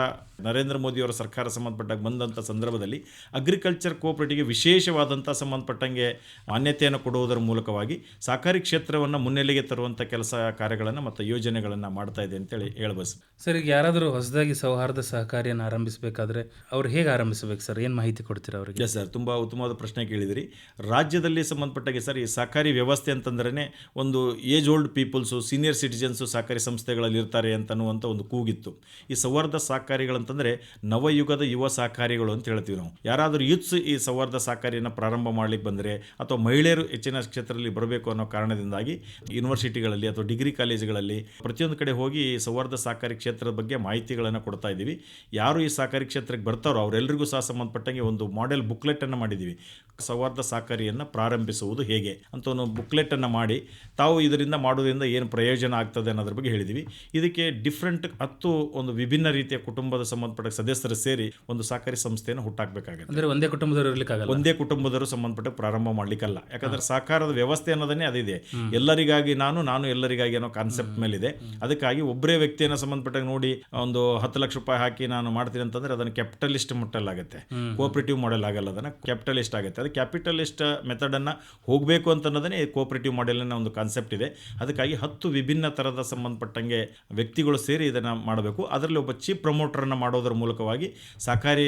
ನರೇಂದ್ರ ಮೋದಿಯವರ ಸರ್ಕಾರ ಸಂಬಂಧಪಟ್ಟಾಗ ಬಂದಂಥ ಸಂದರ್ಭದಲ್ಲಿ ಅಗ್ರಿಕಲ್ಚರ್ ಕೋಆಪರೇಟಿವ್ಗೆ ವಿಶೇಷವಾದಂಥ ಸಂಬಂಧಪಟ್ಟಂಗೆ ಮಾನ್ಯತೆಯನ್ನು ಕೊಡುವುದರ ಮೂಲಕವಾಗಿ ಸಹಕಾರಿ ಕ್ಷೇತ್ರವನ್ನು ಮುನ್ನೆಲೆಗೆ ತರುವಂಥ ಕೆಲಸ ಕಾರ್ಯಗಳನ್ನು ಮತ್ತು ಯೋಜನೆಗಳನ್ನು ಮಾಡ್ತಾ ಇದೆ ಅಂತೇಳಿ ಹೇಳ್ಬೋದು. ಸರ್ ಈಗ ಯಾರಾದರೂ ಹೊಸದಾಗಿ ಸೌಹಾರ್ದ ಸಹಕಾರಿಯನ್ನು ಆರಂಭಿಸಬೇಕಾದ್ರೆ ಅವ್ರು ಹೇಗೆ ಆರಂಭಿಸಬೇಕು ಸರ್? ಏನು ಮಾಹಿತಿ ಕೊಡ್ತೀರಾ ಅವರಿಗೆ? ಎಸ್ ಸರ್ ತುಂಬ ಉತ್ತಮವಾದ ಪ್ರಶ್ನೆ ಕೇಳಿದಿರಿ. ರಾಜ್ಯದಲ್ಲಿ ಸಂಬಂಧಪಟ್ಟಾಗೆ ಸರ್ ಈ ಸಹಕಾರಿ ವ್ಯವಸ್ಥೆ ಅಂತಂದ್ರೆ ಒಂದು age old peoples senior citizens ಸಹಕಾರಿ ಸಂಸ್ಥೆಗಳಲ್ಲಿ ಇರ್ತಾರೆ ಅಂತನ್ನುವಂಥ ಒಂದು ಕೂಗಿತ್ತು. ಈ ಸೌಹಾರ್ದ ಸಹಕಾರಿಗಳಂತಂದರೆ ನವಯುಗದ ಯುವ ಸಹಕಾರಿಗಳು ಅಂತ ಹೇಳ್ತೀವಿ ನಾವು. ಯಾರಾದರೂ ಯೂತ್ಸ್ ಈ ಸೌಹಾರ್ದ ಸಹಕಾರಿಯನ್ನು ಪ್ರಾರಂಭ ಮಾಡಲಿಕ್ಕೆ ಬಂದರೆ ಅಥವಾ ಮಹಿಳೆಯರು ಹೆಚ್ಚಿನ ಕ್ಷೇತ್ರದಲ್ಲಿ ಬರಬೇಕು ಅನ್ನೋ ಕಾರಣದಿಂದಾಗಿ ಯೂನಿವರ್ಸಿಟಿಗಳಲ್ಲಿ ಅಥವಾ ಡಿಗ್ರಿ ಕಾಲೇಜುಗಳಲ್ಲಿ ಪ್ರತಿಯೊಂದು ಕಡೆ ಹೋಗಿ ಸೌಹಾರ್ದ ಸಹಕಾರಿ ಕ್ಷೇತ್ರದ ಬಗ್ಗೆ ಮಾಹಿತಿಗಳನ್ನು ಕೊಡ್ತಾ ಇದ್ದೀವಿ. ಯಾರು ಈ ಸಹಕಾರಿ ಕ್ಷೇತ್ರಕ್ಕೆ ಬರ್ತಾರೋ ಅವರೆಲ್ಲರಿಗೂ ಸಹ ಸಂಬಂಧಪಟ್ಟಂಗೆ ಒಂದು ಮಾಡೆಲ್ ಬುಕ್ಲೆಟನ್ನು ಮಾಡಿದ್ದೀವಿ. ಸೌಹಾರ್ದ ಸಹಕಾರಿಯನ್ನು ಪ್ರಾರಂಭಿಸುವುದು ಹೇಗೆ? ಅಂತ ಒಂದು ಬುಕ್ಲೆಟನ್ನು ಮಾಡಿ ತಾವು ಇದರಿಂದ ಮಾಡೋದ್ರಿಂದ ಏನು ಪ್ರಯೋಜನ ಆಗ್ತದೆ ಅನ್ನೋದ್ರ ಬಗ್ಗೆ ಹೇಳಿದ್ವಿ. ಇದಕ್ಕೆ ಡಿಫ್ರೆಂಟ್ ಹತ್ತು ಒಂದು ವಿಭಿನ್ನ ರೀತಿಯ ಕುಟುಂಬದ ಸಂಬಂಧಪಟ್ಟ ಸದಸ್ಯರು ಸೇರಿ ಒಂದು ಸಹಕಾರಿ ಸಂಸ್ಥೆಯನ್ನು ಹುಟ್ಟಾಕಬೇಕಾಗುತ್ತೆ. ಅಂದರೆ ಒಂದೇ ಕುಟುಂಬದವರು ಇರಲಿಕ್ಕಾಗಲ್ಲ? ಒಂದೇ ಕುಟುಂಬದವರು ಸಂಬಂಧಪಟ್ಟ ಪ್ರಾರಂಭ ಮಾಡಲಿಕ್ಕಲ್ಲ. ಯಾಕಂದ್ರೆ ಸಹಕಾರದ ವ್ಯವಸ್ಥೆ ಅನ್ನೋದನ್ನೇ ಅದಿದೆ ಎಲ್ಲರಿಗಾಗಿ ನಾನು ನಾನು ಎಲ್ಲರಿಗಾಗಿ ಅನ್ನೋ ಕಾನ್ಸೆಪ್ಟ್ ಮೇಲಿದೆ. ಅದಕ್ಕಾಗಿ ಒಬ್ಬರೇ ವ್ಯಕ್ತಿಯನ್ನು ಸಂಬಂಧಪಟ್ಟಾಗ ನೋಡಿ ಒಂದು ಹತ್ತು ಲಕ್ಷ ರೂಪಾಯಿ ಹಾಕಿ ನಾನು ಮಾಡ್ತೀನಿ ಅಂತಂದ್ರೆ ಅದನ್ನು ಕ್ಯಾಪಿಟಲಿಸ್ಟ್ ಮುಟ್ಟಲಾಗುತ್ತೆ ಆಗುತ್ತೆ. ಕೋಆಪರೇಟಿವ್ ಮಾಡೆಲ್ ಆಗಲ್ಲ ಅದನ್ನು ಕ್ಯಾಪಿಟಲಿಸ್ಟ್ ಆಗುತ್ತೆ. ಅದು ಕ್ಯಾಪಿಟಲಿಸ್ಟ್ ಮೆಥಡನ್ನು ಹೋಗಬೇಕು ಅಂತ ಅನ್ನೋದನ್ನೇ ಕೋಆಪರೇಟಿವ್ ಮಾಡೆಲಿನ ಒಂದು ಕಾನ್ಸೆಪ್ಟ್ ಇದೆ. ಅದಕ್ಕಾಗಿ ಹತ್ತು ವಿಭಿನ್ನ ಥರದ ಸಂಬಂಧಪಟ್ಟಂಗೆ ವ್ಯಕ್ತಿಗಳು ಸೇರಿ ಇದನ್ನು ಮಾಡಬೇಕು. ಅದರಲ್ಲಿ ಒಬ್ಬ ಚೀಫ್ ಪ್ರಮೋಟರನ್ನು ಮಾಡೋದ್ರ ಮೂಲಕವಾಗಿ ಸಹಕಾರಿ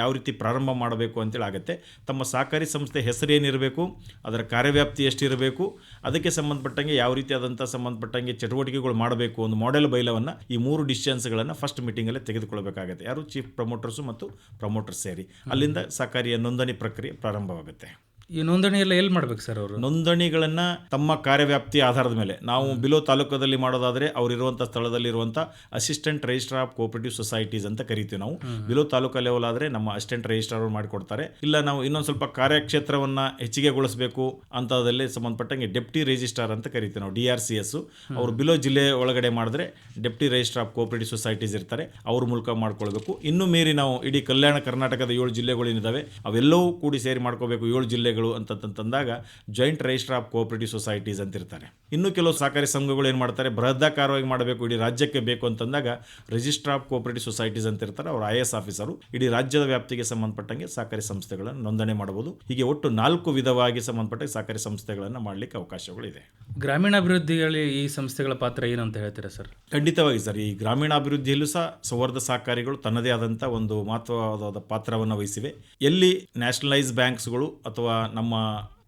ಯಾವ ರೀತಿ ಪ್ರಾರಂಭ ಮಾಡಬೇಕು ಅಂತೇಳಿ ಆಗುತ್ತೆ. ತಮ್ಮ ಸಹಕಾರಿ ಸಂಸ್ಥೆ ಹೆಸರೇನಿರಬೇಕು, ಅದರ ಕಾರ್ಯವ್ಯಾಪ್ತಿ ಎಷ್ಟಿರಬೇಕು, ಅದಕ್ಕೆ ಸಂಬಂಧಪಟ್ಟಂಗೆ ಯಾವ ರೀತಿಯಾದಂಥ ಸಂಬಂಧಪಟ್ಟಂಗೆ ಚಟುವಟಿಕೆಗಳು ಮಾಡಬೇಕು ಒಂದು ಮಾಡೆಲ್ ಬೈಲವನ್ನು ಈ ಮೂರು ಡಿಸಿಷನ್ಸ್ಗಳನ್ನು ಫಸ್ಟ್ ಮೀಟಿಂಗಲ್ಲೇ ತೆಗೆದುಕೊಳ್ಬೇಕಾಗುತ್ತೆ. ಯಾರು ಚೀಫ್ ಪ್ರಮೋಟರ್ಸು ಮತ್ತು ಪ್ರಮೋಟರ್ ಸೇರಿ. ಅಲ್ಲಿಂದ ಸಹಕಾರಿಯ ನೋಂದಣಿ ಪ್ರಕ್ರಿಯೆ ಪ್ರಾರಂಭವಾಗುತ್ತೆ ಈ ನೋಂದಣಿ ಎಲ್ಲ ಎಲ್ಲಿ ಮಾಡ್ಬೇಕು ಸರ್ ಅವರು? ನೋಂದಣಿಗಳನ್ನ ತಮ್ಮ ಕಾರ್ಯವ್ಯಾಪ್ತಿ ಆಧಾರದ ಮೇಲೆ. ನಾವು ಬಿಲೋ ತಾಲೂಕದಲ್ಲಿ ಮಾಡೋದಾದರೆ ಅವರಿರುವಂಥ ಸ್ಥಳದಲ್ಲಿರುವಂಥ assistant registrar of cooperative societies ಅಂತ ಕರಿತೀವಿ ನಾವು. ಬಿಲೋ ತಾಲೂಕು ಲೆವೆಲ್ ಆದರೆ ನಮ್ಮ ಅಸಿಸ್ಟೆಂಟ್ ರಿಜಿಸ್ಟ್ರಾರ್ ಅವರು ಮಾಡಿಕೊಡ್ತಾರೆ. ಇಲ್ಲ ನಾವು ಇನ್ನೊಂದು ಸ್ವಲ್ಪ ಕಾರ್ಯಕ್ಷೇತ್ರವನ್ನ ಹೆಚ್ಚಿಗೆಗೊಳಿಸಬೇಕು ಅಂತದಲ್ಲಿ ಸಂಬಂಧಪಟ್ಟಂಗೆ ಡೆಪ್ಟಿ ರಿಜಿಸ್ಟ್ರಾರ್ ಅಂತ ಕರಿತೀವಿ ನಾವು ಡಿ ಆರ್ ಸಿ ಎಸ್. ಅವರು ಬಿಲೋ ಜಿಲ್ಲೆ ಒಳಗಡೆ ಮಾಡಿದ್ರೆ deputy registrar of cooperative societies ಇರ್ತಾರೆ ಅವ್ರ ಮೂಲಕ ಮಾಡ್ಕೊಳ್ಬೇಕು. ಇನ್ನು ಮೀರಿ ನಾವು ಇಡೀ ಕಲ್ಯಾಣ ಕರ್ನಾಟಕದ ಏಳು ಜಿಲ್ಲೆಗಳು ಏನಿದಾವೆ ಅವೆಲ್ಲವೂ ಕೂಡಿ ಸೇರಿ ಮಾಡ್ಕೋಬೇಕು ಏಳು ಜಿಲ್ಲೆಗಳು ಅಂತಂತಂದಾಗ joint register of cooperative societies ಅಂತ ಇರ್ತಾರೆ ಇನ್ನು ಕೆಲವು ಸಹಕಾರಿ ಸಂಘಗಳು ಏನು ಮಾಡ್ತಾರೆ ಬೃಹದಾಕಾರವಾಗಿ ಮಾಡಬೇಕು ಇಡೀ ರಾಜ್ಯಕ್ಕೆ ಬೇಕು ಅಂತಂದಾಗ ರಿಜಿಸ್ಟ್ರಾರ್ ಆಫ್ ಕೋಆಪರೇಟಿವ್ ಸೊಸೈಟೀಸ್ ಅಂತ ಇರ್ತಾರೆ ಅವರು ಐ ಎಸ್ ಆಫೀಸರು ಇಡೀ ರಾಜ್ಯದ ವ್ಯಾಪ್ತಿಗೆ ಸಂಬಂಧಪಟ್ಟಂಗೆ ಸಹಕಾರಿ ಸಂಸ್ಥೆಗಳನ್ನು ನೋಂದಣಿ ಮಾಡಬಹುದು. ಹೀಗೆ ಒಟ್ಟು ನಾಲ್ಕು ವಿಧವಾಗಿ ಸಂಬಂಧಪಟ್ಟ ಸಹಕಾರಿ ಸಂಸ್ಥೆಗಳನ್ನು ಮಾಡಲಿಕ್ಕೆ ಅವಕಾಶಗಳಿದೆ. ಗ್ರಾಮೀಣಾಭಿವೃದ್ಧಿಯಲ್ಲಿ ಈ ಸಂಸ್ಥೆಗಳ ಪಾತ್ರ ಏನು ಅಂತ ಹೇಳ್ತೀರಾ ಸರ್? ಖಂಡಿತವಾಗಿ ಸರ್ ಈ ಗ್ರಾಮೀಣಾಭಿವೃದ್ಧಿಯಲ್ಲೂ ಸಹ ಸೌಹಾರ್ದ ಸಹಕಾರಿಗಳು ತನ್ನದೇ ಆದಂಥ ಒಂದು ಮಹತ್ವವಾದ ಪಾತ್ರವನ್ನು ವಹಿಸಿವೆ. ಎಲ್ಲಿ ನ್ಯಾಷನಲೈಸ್ ಬ್ಯಾಂಕ್ಸ್ಗಳು ಅಥವಾ ನಮ್ಮ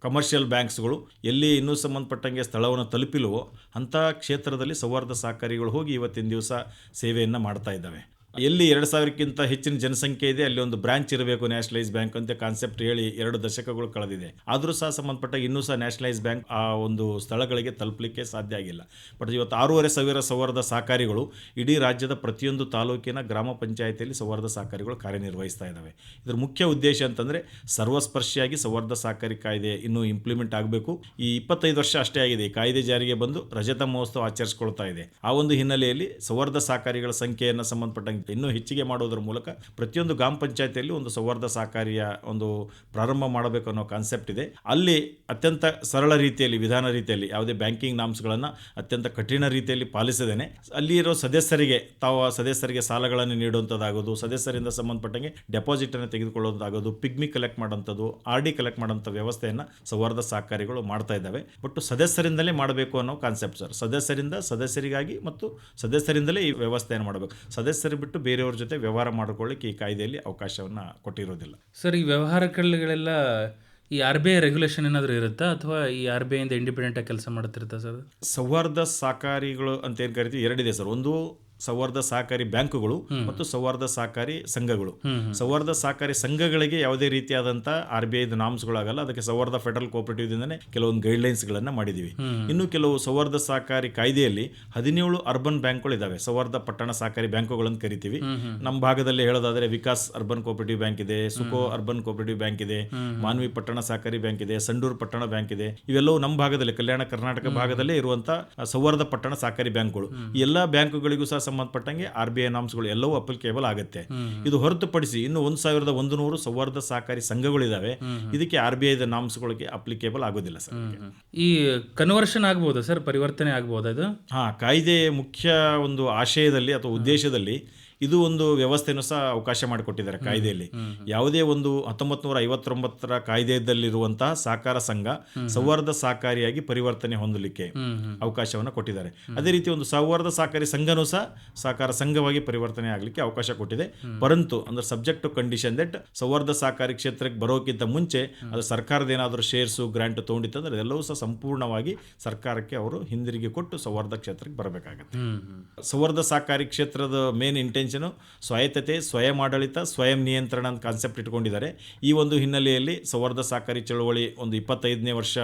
ಕಮರ್ಷಿಯಲ್ ಬ್ಯಾಂಕ್ಸ್ಗಳು ಎಲ್ಲಿ ಇನ್ನೂ ಸಂಬಂಧಪಟ್ಟಂಗೆ ಸ್ಥಳವನ್ನು ತಲುಪಿಲ್ವೋ ಅಂಥ ಕ್ಷೇತ್ರದಲ್ಲಿ ಸೌಹಾರ್ದ ಸಹಕಾರಿಗಳು ಹೋಗಿ ಇವತ್ತಿನ ದಿವಸ ಸೇವೆಯನ್ನು ಮಾಡ್ತಾ ಇದ್ದಾವೆ. ಎಲ್ಲಿ ಎರಡು ಸಾವಿರಕ್ಕಿಂತ ಹೆಚ್ಚಿನ ಜನಸಂಖ್ಯೆ ಇದೆ, ಅಲ್ಲಿ ಒಂದು ಬ್ರಾಂಚ್ ಇರಬೇಕು ನ್ಯಾಷನಲೈಸ್ ಬ್ಯಾಂಕ್ ಅಂತ ಕಾನ್ಸೆಪ್ಟ್ ಹೇಳಿ ಎರಡು ದಶಕಗಳು ಕಳೆದಿದೆ. ಆದರೂ ಸಹ ಸಂಬಂಧಪಟ್ಟ ಇನ್ನೂ ಸಹ ನ್ಯಾಷನಲೈಸ್ ಬ್ಯಾಂಕ್ ಆ ಒಂದು ಸ್ಥಳಗಳಿಗೆ ತಲುಪಲಿಕ್ಕೆ ಸಾಧ್ಯ ಆಗಿಲ್ಲ. ಬಟ್ ಇವತ್ತು ಆರೂವರೆ ಸಾವಿರ ಸೌಹಾರ್ದ ಸಹಕಾರಿಗಳು ಇಡೀ ರಾಜ್ಯದ ಪ್ರತಿಯೊಂದು ತಾಲೂಕಿನ ಗ್ರಾಮ ಪಂಚಾಯತಿಯಲ್ಲಿ ಸೌಹಾರ್ದ ಸಹಕಾರಿಗಳು ಕಾರ್ಯನಿರ್ವಹಿಸ್ತಾ ಇದ್ದಾವೆ. ಇದರ ಮುಖ್ಯ ಉದ್ದೇಶ ಅಂತಂದರೆ ಸರ್ವಸ್ಪರ್ಶಿಯಾಗಿ ಸೌಹಾರ್ದ ಸಹಕಾರಿ ಕಾಯ್ದೆ ಇನ್ನೂ ಇಂಪ್ಲಿಮೆಂಟ್ ಆಗಬೇಕು. ಈ ಇಪ್ಪತ್ತೈದು ವರ್ಷ ಅಷ್ಟೇ ಆಗಿದೆ. ಈ ಕಾಯ್ದೆ ಜಾರಿಗೆ ಬಂದು ರಜತ ಮಹೋತ್ಸವ ಆಚರಿಸಿಕೊಳ್ತಾ ಇದೆ. ಆ ಒಂದು ಹಿನ್ನೆಲೆಯಲ್ಲಿ ಸೌಹಾರ್ದ ಸಹಕಾರಿಗಳ ಸಂಖ್ಯೆಯನ್ನು ಸಂಬಂಧಪಟ್ಟಂಗೆ ಸಂಖ್ಯೆ ಇನ್ನೂ ಹೆಚ್ಚಿಗೆ ಮಾಡೋದ್ರ ಮೂಲಕ ಪ್ರತಿಯೊಂದು ಗ್ರಾಮ ಪಂಚಾಯತಿಯಲ್ಲಿ ಒಂದು ಸೌಹಾರ್ದ ಸಹಕಾರಿಯ ಒಂದು ಪ್ರಾರಂಭ ಮಾಡಬೇಕು ಅನ್ನೋ ಕಾನ್ಸೆಪ್ಟ್ ಇದೆ. ಅಲ್ಲಿ ಅತ್ಯಂತ ಸರಳ ರೀತಿಯಲ್ಲಿ, ವಿಧಾನ ರೀತಿಯಲ್ಲಿ ಯಾವುದೇ ಬ್ಯಾಂಕಿಂಗ್ ನಾಮ್ಸ್ಗಳನ್ನು ಅತ್ಯಂತ ಕಠಿಣ ರೀತಿಯಲ್ಲಿ ಪಾಲಿಸದೇನೆ. ಅಲ್ಲಿರೋ ಸದಸ್ಯರಿಗೆ, ತಾವು ಸದಸ್ಯರಿಗೆ ಸಾಲಗಳನ್ನು ನೀಡುವಂಥದ್ದಾಗೋದು, ಸದಸ್ಯರಿಂದ ಸಂಬಂಧಪಟ್ಟಂಗೆ ಡೆಪಾಸಿಟನ್ನು ತೆಗೆದುಕೊಳ್ಳೋದಾಗೋದು ಪಿಗ್ಮಿ ಕಲೆಕ್ಟ್ ಮಾಡೋಂಥದ್ದು ಆರ್ ಡಿ ಕಲೆಕ್ಟ್ ಮಾಡೋಂಥ ವ್ಯವಸ್ಥೆಯನ್ನು ಸೌಹಾರ್ದ ಸಹಕಾರಿಗಳು ಮಾಡ್ತಾ ಇದ್ದಾವೆ. ಬಟ್ ಸದಸ್ಯರಿಂದಲೇ ಮಾಡಬೇಕು ಅನ್ನೋ ಕಾನ್ಸೆಪ್ಟ್ ಸರ್ ಸದಸ್ಯರಿಂದ ಸದಸ್ಯರಿಗಾಗಿ ಮತ್ತು ಸದಸ್ಯರಿಂದಲೇ ಈ ವ್ಯವಸ್ಥೆಯನ್ನು ಮಾಡಬೇಕು. ಸದಸ್ಯರು ಬಿಟ್ಟು ಬೇರೆಯವ್ರ ಜೊತೆ ವ್ಯವಹಾರ ಮಾಡಿಕೊಳ್ಳಿಕ್ಕೆ ಈ ಕಾಯ್ದೆಯಲ್ಲಿ ಅವಕಾಶವನ್ನು ಕೊಟ್ಟಿರೋದಿಲ್ಲ. ಸರ್ ಈ ವ್ಯವಹಾರಗಳೆಲ್ಲ ಈ ಆರ್ ಬಿ ಐ ರೆಗ್ಯುಲೇಷನ್ ಏನಾದರೂ ಇರುತ್ತಾ? ಅಥವಾ ಈ ಆರ್ ಬಿ ಐಯಿಂದ ಇಂಡಿಪೆಂಡೆಂಟಾಗಿ ಕೆಲಸ ಮಾಡುತ್ತಿರುತ್ತಾ ಸರ್? ಸೌಹಾರ್ದ ಸಹಕಾರಿಗಳು ಅಂತ ಏನು ಕರಿತೀವಿ? ಎರಡಿದೆ ಸರ್. ಒಂದು ಸೌಹಾರ್ದ ಸಹಕಾರಿ ಬ್ಯಾಂಕುಗಳು ಮತ್ತು ಸೌಹಾರ್ದ ಸಹಕಾರಿ ಸಂಘಗಳು. ಸೌಹಾರ್ದ ಸಹಕಾರಿ ಸಂಘಗಳಿಗೆ ಯಾವುದೇ ರೀತಿಯಾದಂತಹ ಆರ್ ಬಿ ಐದು ನಾಮ್ಸ್ಗಳಾಗಲ್ಲ ಅದಕ್ಕೆ ಸೌಹಾರ್ದ ಫೆಡರಲ್ ಕೋಆಪರೇಟಿವ್ದಿಂದನೇ ಕೆಲವೊಂದು ಗೈಡ್ಲೈನ್ಸ್ಗಳನ್ನು ಮಾಡಿದೀವಿ. ಇನ್ನು ಕೆಲವು ಸೌಹಾರ್ದ ಸಹಕಾರಿ ಕಾಯ್ದೆಯಲ್ಲಿ ಹದಿನೇಳು ಅರ್ಬನ್ ಬ್ಯಾಂಕ್ಗಳು ಇದಾವೆ. ಸೌಹಾರ್ದ ಪಟ್ಟಣ ಸಹಕಾರಿ ಬ್ಯಾಂಕುಗಳನ್ನು ಕರಿತೀವಿ. ನಮ್ಮ ಭಾಗದಲ್ಲಿ ಹೇಳೋದಾದ್ರೆ ವಿಕಾಸ್ ಅರ್ಬನ್ ಕೋಆಪರೇಟಿವ್ ಬ್ಯಾಂಕ್ ಇದೆ ಸುಕೋ ಅರ್ಬನ್ ಕೋಆಪರೇಟಿವ್ ಬ್ಯಾಂಕ್ ಇದೆ ಮಾನ್ವಿ ಪಟ್ಟಣ ಸಹಕಾರಿ ಬ್ಯಾಂಕ್ ಇದೆ ಸಂಡೂರ್ ಪಟ್ಟಣ ಬ್ಯಾಂಕ್ ಇದೆ. ಇವೆಲ್ಲವೂ ನಮ್ಮ ಭಾಗದಲ್ಲಿ ಕಲ್ಯಾಣ ಕರ್ನಾಟಕ ಭಾಗದಲ್ಲೇ ಇರುವಂತಹ ಸೌಹಾರ್ದ ಪಟ್ಟಣ ಸಹಕಾರಿ ಬ್ಯಾಂಕ್ಗಳು. ಈ ಎಲ್ಲಾ ಬ್ಯಾಂಕುಗಳಿಗೂ ಸಹ ಸಂಬಂಧಪಟ್ಟಂಗೆ ಆರ್ ಬಿ ಐ ನಾಮ್ಸ್ಗಳು ಎಲ್ಲವೂ ಅಪ್ಲಿಕೇಬಲ್ ಆಗುತ್ತೆ. ಇದು ಹೊರತುಪಡಿಸಿ ಇನ್ನು ಒಂದು ಸಾವಿರದ ಒಂದು ನೂರು ಸೌಹಾರ್ದ ಸಹಕಾರಿ ಸಂಘಗಳಿದಾವೆ. ಇದಕ್ಕೆ ಆರ್ ಬಿ ಐದ ನಾಮ್ಸ್ಗಳಿಗೆ ಅಪ್ಲಿಕೇಬಲ್ ಆಗೋದಿಲ್ಲ ಸರ್ ಈ ಕನ್ವರ್ಷನ್ ಆಗ್ಬೋದಾ ಸರ್ ಪರಿವರ್ತನೆ ಆಗ್ಬೋದಾ ಇದು? ಹಾ ಕಾಯ್ದೆ ಮುಖ್ಯ ಒಂದು ಆಶಯದಲ್ಲಿ ಅಥವಾ ಉದ್ದೇಶದಲ್ಲಿ ಇದು ಒಂದು ವ್ಯವಸ್ಥೆಯನ್ನು ಸಹ ಅವಕಾಶ ಮಾಡಿಕೊಟ್ಟಿದ್ದಾರೆ ಕಾಯ್ದೆಯಲ್ಲಿ. ಯಾವುದೇ ಒಂದು ಹತ್ತೊಂಬತ್ತು ನೂರ ಐವತ್ತೊಂಬತ್ತರ ಕಾಯ್ದೆಯಲ್ಲಿರುವಂತಹ ಸಹಕಾರ ಸಂಘ ಸೌಹಾರ್ದ ಸಹಕಾರಿಯಾಗಿ ಪರಿವರ್ತನೆ ಹೊಂದಲಿಕ್ಕೆ ಅವಕಾಶವನ್ನು ಕೊಟ್ಟಿದ್ದಾರೆ. ಅದೇ ರೀತಿ ಒಂದು ಸೌಹಾರ್ದ ಸಹಕಾರಿ ಸಂಘನೂ ಸಹ ಸಹಕಾರ ಸಂಘವಾಗಿ ಪರಿವರ್ತನೆ ಆಗಲಿಕ್ಕೆ ಅವಕಾಶ ಕೊಟ್ಟಿದೆ. ಪರಂತು ಅಂದ್ರೆ ಸಬ್ಜೆಕ್ಟ್ ಟು ಕಂಡೀಷನ್ ದಟ್ ಸೌಹಾರ್ದ ಸಹಕಾರಿ ಕ್ಷೇತ್ರಕ್ಕೆ ಬರೋಕ್ಕಿಂತ ಮುಂಚೆ ಅದು ಸರ್ಕಾರದ ಏನಾದರೂ ಶೇರ್ಸು ಗ್ರಾಂಟ್ ತೊಗೊಂಡಿತ್ತಂದ್ರೆ ಅದೆಲ್ಲವೂ ಸಹ ಸಂಪೂರ್ಣವಾಗಿ ಸರ್ಕಾರಕ್ಕೆ ಅವರು ಹಿಂದಿರುಗಿ ಕೊಟ್ಟು ಸೌಹಾರ್ದ ಕ್ಷೇತ್ರಕ್ಕೆ ಬರಬೇಕಾಗುತ್ತೆ. ಸೌಹಾರ್ದ ಸಹಕಾರಿ ಕ್ಷೇತ್ರದ ಮೇನ್ ಇಂಟೆನ್ಷನು ಸ್ವಾಯತ್ತತೆ ಸ್ವಯಂ ಆಡಳಿತ ಸ್ವಯಂ ನಿಯಂತ್ರಣ ಅಂತ ಕಾನ್ಸೆಪ್ಟ್ ಇಟ್ಕೊಂಡಿದ್ದಾರೆ. ಈ ಒಂದು ಹಿನ್ನೆಲೆಯಲ್ಲಿ ಸೌಹಾರ್ದ ಸಹಕಾರಿ ಚಳುವಳಿ ಒಂದು ಇಪ್ಪತ್ತೈದನೇ ವರ್ಷ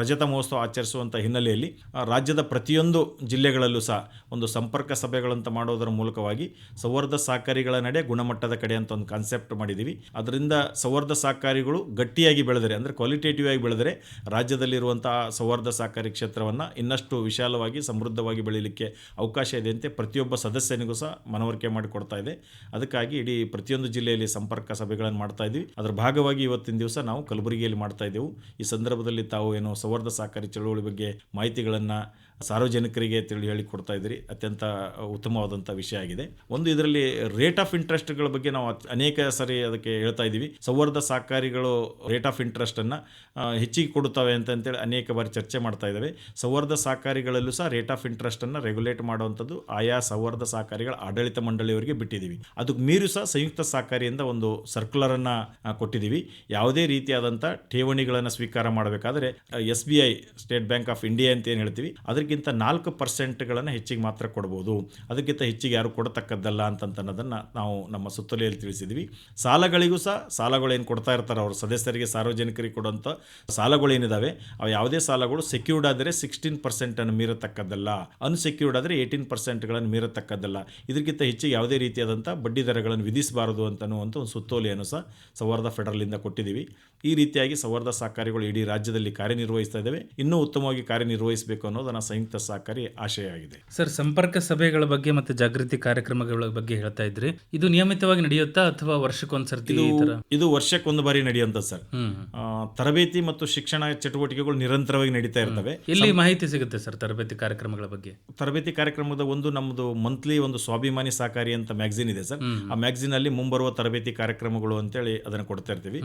ರಜತ ಮಹೋತ್ಸವ ಆಚರಿಸುವಂಥ ಹಿನ್ನೆಲೆಯಲ್ಲಿ ರಾಜ್ಯದ ಪ್ರತಿಯೊಂದು ಜಿಲ್ಲೆಗಳಲ್ಲೂ ಸಹ ಒಂದು ಸಂಪರ್ಕ ಸಭೆಗಳಂತ ಮಾಡೋದರ ಮೂಲಕವಾಗಿ ಸೌಹಾರ್ದ ಸಹಕಾರಿಗಳ ನಡೆ ಗುಣಮಟ್ಟದ ಕಡೆ ಅಂತ ಒಂದು ಕಾನ್ಸೆಪ್ಟ್ ಮಾಡಿದ್ದೀವಿ. ಅದರಿಂದ ಸೌಹಾರ್ದ ಸಹಕಾರಿಗಳು ಗಟ್ಟಿಯಾಗಿ ಬೆಳೆದರೆ, ಅಂದರೆ ಕ್ವಾಲಿಟೇಟಿವ್ ಆಗಿ ಬೆಳೆದರೆ ರಾಜ್ಯದಲ್ಲಿರುವಂಥ ಸೌಹಾರ್ದ ಸಹಕಾರಿ ಕ್ಷೇತ್ರವನ್ನು ಇನ್ನಷ್ಟು ವಿಶಾಲವಾಗಿ ಸಮೃದ್ಧವಾಗಿ ಬೆಳೀಲಿಕ್ಕೆ ಅವಕಾಶ ಇದೆ ಅಂತೆ ಪ್ರತಿಯೊಬ್ಬ ಸದಸ್ಯನಿಗೂ ಸಹ ಮನವರಿಕೆ ಮಾಡಿಕೊಡ್ತಾ ಇದೆ. ಅದಕ್ಕಾಗಿ ಇಡೀ ಪ್ರತಿಯೊಂದು ಜಿಲ್ಲೆಯಲ್ಲಿ ಸಂಪರ್ಕ ಸಭೆಗಳನ್ನು ಮಾಡ್ತಾ ಇದ್ವಿ. ಅದರ ಭಾಗವಾಗಿ ಇವತ್ತಿನ ದಿವಸ ನಾವು ಕಲಬುರಗಿಯಲ್ಲಿ ಮಾಡ್ತಾ ಇದ್ದೆವು. ಈ ಸಂದರ್ಭದಲ್ಲಿ ತಾವು ಏನು ಸೌಹಾರ್ದ ಸಹಕಾರಿ ಚಳುವಳಿ ಬಗ್ಗೆ ಮಾಹಿತಿಗಳನ್ನು ಸಾರ್ವಜನಿಕರಿಗೆ ತಿಳಿ ಕೊಡ್ತಾ ಇದ್ದೀರಿ. ಅತ್ಯಂತ ಉತ್ತಮವಾದಂಥ ವಿಷಯ ಆಗಿದೆ. ಒಂದು ಇದರಲ್ಲಿ ರೇಟ್ ಆಫ್ ಇಂಟ್ರೆಸ್ಟ್ಗಳ ಬಗ್ಗೆ ನಾವು ಅನೇಕ ಸರಿ ಅದಕ್ಕೆ ಹೇಳ್ತಾ ಇದ್ದೀವಿ. ಸೌಹಾರ್ದ ಸಹಕಾರಿಗಳು ರೇಟ್ ಆಫ್ ಇಂಟ್ರೆಸ್ಟನ್ನು ಹೆಚ್ಚಿಗೆ ಕೊಡುತ್ತವೆ ಅಂತ ಅಂತೇಳಿ ಅನೇಕ ಬಾರಿ ಚರ್ಚೆ ಮಾಡ್ತಾ ಇದ್ದಾವೆ. ಸೌಹಾರ್ದ ಸಹಕಾರಿಗಳಲ್ಲೂ ಸಹ ರೇಟ್ ಆಫ್ ಇಂಟ್ರೆಸ್ಟನ್ನು ರೆಗ್ಯುಲೇಟ್ ಮಾಡುವಂಥದ್ದು ಆಯಾ ಸೌಹಾರ್ದ ಸಹಕಾರಿಗಳ ಆಡಳಿತ ಮಂಡಳಿಯವರಿಗೆ ಬಿಟ್ಟಿದ್ದೀವಿ. ಅದಕ್ಕೆ ಮೀರು ಸಹ ಸಂಯುಕ್ತ ಸಹಕಾರಿಯಿಂದ ಒಂದು ಸರ್ಕ್ಯುಲರನ್ನು ಕೊಟ್ಟಿದ್ದೀವಿ. ಯಾವುದೇ ರೀತಿಯಾದಂಥ ಠೇವಣಿಗಳನ್ನು ಸ್ವೀಕಾರ ಮಾಡಬೇಕಾದ್ರೆ S B I State Bank of India ಅಂತ ಏನು ಹೇಳ್ತೀವಿ ಅದಕ್ಕಿಂತ ನಾಲ್ಕು ಪರ್ಸೆಂಟ್ಗಳನ್ನು ಹೆಚ್ಚಿಗೆ ಮಾತ್ರ ಕೊಡ್ಬೋದು. ಅದಕ್ಕಿಂತ ಹೆಚ್ಚಿಗೆ ಯಾರು ಕೊಡತಕ್ಕದ್ದಲ್ಲ ಅಂತನ್ನೋದನ್ನು ನಾವು ನಮ್ಮ ಸುತ್ತಲೆಯಲ್ಲಿ ತಿಳಿಸಿದ್ವಿ. ಸಾಲಗಳಿಗೂ ಸಹ ಸಾಲಗಳು ಏನು ಕೊಡ್ತಾ ಇರ್ತಾರೆ, ಅವರು ಸದಸ್ಯರಿಗೆ, ಸಾರ್ವಜನಿಕರಿಗೆ ಕೊಡುವಂಥ ಸಾಲಗಳೇನಿದ್ದಾವೆ ಅವು ಯಾವುದೇ ಸಾಲಗಳು ಸೆಕ್ಯೂರ್ಡ್ ಆದರೆ ಸಿಕ್ಸ್ಟೀನ್ ಪರ್ಸೆಂಟನ್ನು ಮೀರತಕ್ಕದ್ದಲ್ಲ. ಅನ್ಸೆಕ್ಯೂರ್ಡ್ ಆದರೆ ಏಯ್ಟೀನ್ ಪರ್ಸೆಂಟ್ಗಳನ್ನು ಮೀರತಕ್ಕದ್ದಲ್ಲ. ಇದಕ್ಕಿಂತ ಹೆಚ್ಚಿಗೆ ಯಾವುದೇ ರೀತಿಯಾದಂಥ ಬಡ್ಡಿ ದರಗಳನ್ನು ವಿಧಿಸಬಾರದು ಅಂತ ಒಂದು ಸುತ್ತೋಲೆಯನ್ನು ಸಹ ಸೌಹಾರ್ದ ಫೆಡರಲಿಂದ ಕೊಟ್ಟಿದ್ದೀವಿ ಈ ರೀತಿಯಾಗಿ ಸೌಹಾರ್ದ ಸಹಕಾರಿಗಳು ಇಡೀ ರಾಜ್ಯದಲ್ಲಿ ಕಾರ್ಯನಿರ್ವಹಿಸ್ತಾ ಇದ್ದಾವೆ ಇನ್ನೂ ಉತ್ತಮವಾಗಿ ಕಾರ್ಯನಿರ್ವಹಿಸಬೇಕು ಅನ್ನೋದನ್ನ ಸಂಯುಕ್ತ ಸಹಕಾರಿ ಆಶಯ ಆಗಿದೆ. ಸರ್ ಸಂಪರ್ಕ ಸಭೆಗಳ ಬಗ್ಗೆ ಮತ್ತೆ ಜಾಗೃತಿ ಕಾರ್ಯಕ್ರಮಗಳ ಬಗ್ಗೆ ಹೇಳ್ತಾ ಇದ್ರಿ. ಇದು ನಿಯಮಿತವಾಗಿ ನಡೆಯುತ್ತಾ ಅಥವಾ ವರ್ಷಕ್ಕೊಂದ್ಸರ್ತಿ ಇದು ವರ್ಷಕ್ಕೊಂದು ಬಾರಿ ನಡೆಯುವಂತ ಸರ್. ತರಬೇತಿ ಮತ್ತು ಶಿಕ್ಷಣ ಚಟುವಟಿಕೆಗಳು ನಿರಂತರವಾಗಿ ನಡೀತಾ ಇರ್ತವೆ. ಎಲ್ಲಿ ಮಾಹಿತಿ ಸಿಗುತ್ತೆ ಸರ್ ತರಬೇತಿ ಕಾರ್ಯಕ್ರಮಗಳ ಬಗ್ಗೆ? ತರಬೇತಿ ಕಾರ್ಯಕ್ರಮದ ಒಂದು ನಮ್ಮದು ಮಂತ್ಲಿ ಒಂದು ಸ್ವಾಭಿಮಾನಿ ಸಹಕಾರಿ ಅಂತ ಮ್ಯಾಗ್ಝಿನ್ ಇದೆ ಸರ್. ಆ ಮ್ಯಾಗ್ಝಿನ್ ಅಲ್ಲಿ ಮುಂಬರುವ ತರಬೇತಿ ಕಾರ್ಯಕ್ರಮಗಳು ಅಂತೇಳಿ ಅದನ್ನು ಕೊಡ್ತಾ ಇರ್ತೀವಿ.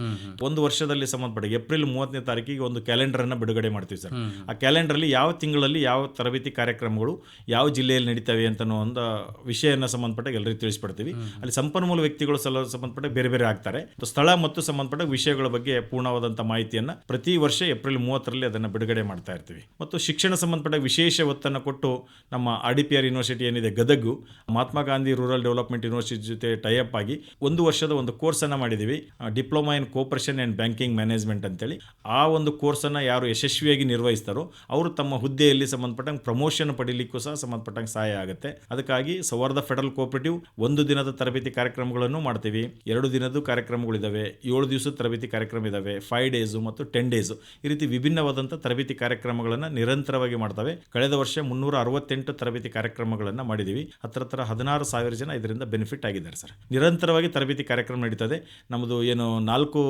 ಒಂದು ವರ್ಷದಲ್ಲಿ ಸಂಬಂಧಪಟ್ಟ ಏಪ್ರಿಲ್ ಮೂವತ್ತನೇ ತಾರೀಕಿಗೆ ಒಂದು ಕ್ಯಾಲೆಂಡರ್ ಅನ್ನ ಬಿಡುಗಡೆ ಮಾಡ್ತೀವಿ ಸರ್. ಆ ಕ್ಯಾಲೆಂಡರ್ ಅಲ್ಲಿ ಯಾವ ತಿಂಗಳಲ್ಲಿ ಯಾವ ತರಬೇತಿ ಕಾರ್ಯಕ್ರಮಗಳು ಯಾವ ಜಿಲ್ಲೆಯಲ್ಲಿ ನಡೀತವೆ ಅಂತ ಒಂದು ವಿಷಯನ ಸಂಬಂಧಪಟ್ಟ ಎಲ್ಲರಿಗೂ ತಿಳಿಸ್ಬಿಡ್ತೀವಿ. ಅಲ್ಲಿ ಸಂಪನ್ಮೂಲ ವ್ಯಕ್ತಿಗಳು ಸಲ ಸಂಬಂಧಪಟ್ಟ ಬೇರೆ ಬೇರೆ ಆಗ್ತಾರೆ. ಸ್ಥಳ ಮತ್ತು ಸಂಬಂಧಪಟ್ಟ ವಿಷಯಗಳ ಬಗ್ಗೆ ಪೂರ್ಣವಾದಂಥ ಮಾಹಿತಿಯನ್ನ ಪ್ರತಿ ವರ್ಷ ಏಪ್ರಿಲ್ ಮೂವತ್ತರಲ್ಲಿ ಅದನ್ನು ಬಿಡುಗಡೆ ಮಾಡ್ತಾ ಇರ್ತೀವಿ. ಮತ್ತು ಶಿಕ್ಷಣ ಸಂಬಂಧಪಟ್ಟ ವಿಶೇಷ ಒತ್ತನ್ನು ಕೊಟ್ಟು ನಮ್ಮ ಆರ್ ಯೂನಿವರ್ಸಿಟಿ ಏನಿದೆ, Gadag, Mahatma Gandhi rural development university ಜೊತೆ ಟೈಅಪ್ ಆಗಿ ಒಂದು ವರ್ಷದ ಒಂದು ಕೋರ್ಸನ್ನು ಮಾಡಿದ್ದೀವಿ. Diploma in cooperation and banking management ಅಂತೇಳಿ. ಆ ಒಂದು ಕೋರ್ಸನ್ನು ಯಾರು ಯಶಸ್ವಿಯಾಗಿ ನಿರ್ವಹಿಸ್ತಾರೋ, ಅವರು ತಮ್ಮ ಹುದ್ದೆಯಲ್ಲಿ ಸಂಬಂಧಪಟ್ಟ ಸಂಬಂಧಪಟ್ಟಂಗೆ ಪ್ರಮೋಷನ್ ಪಡಿಲಿಕ್ಕೂ ಸಹ ಸಂಬಂಧಪಟ್ಟಂಗೆ ಸಹಾಯ ಆಗುತ್ತೆ. ಅದಕ್ಕಾಗಿ ಸೌಹಾರ್ದ ಫೆಡರಲ್ ಕೋಆಪರೇಟಿವ್ ಒಂದು ದಿನದ ತರಬೇತಿ ಕಾರ್ಯಕ್ರಮಗಳನ್ನು ಮಾಡ್ತೀವಿ. ಎರಡು ದಿನದ ಕಾರ್ಯಕ್ರಮಗಳಿದ್ದಾವೆ ಏಳು ದಿವಸದ ತರಬೇತಿ ಕಾರ್ಯಕ್ರಮ ಇದ್ದಾವೆ ಫೈವ್ ಡೇಸು ಮತ್ತು ಟೆನ್ ಡೇಸು ಈ ರೀತಿ ವಿಭಿನ್ನವಾದಂಥ ತರಬೇತಿ ಕಾರ್ಯಕ್ರಮಗಳನ್ನು ನಿರಂತರವಾಗಿ ಮಾಡ್ತವೆ. ಕಳೆದ ವರ್ಷ ಮುನ್ನೂರ ಅರವತ್ತೆಂಟು ತರಬೇತಿ ಕಾರ್ಯಕ್ರಮಗಳನ್ನು ಮಾಡಿದ್ದೀವಿ ಹತ್ರ ಹತ್ರ ಹದಿನಾರು ಸಾವಿರ ಜನ ಇದರಿಂದ ಬೆನಿಫಿಟ್ ಆಗಿದ್ದಾರೆ ಸರ್. ನಿರಂತರವಾಗಿ ತರಬೇತಿ ಕಾರ್ಯಕ್ರಮ ನಡೀತದೆ. ನಮ್ಮದು ಏನು ನಾಲ್ಕು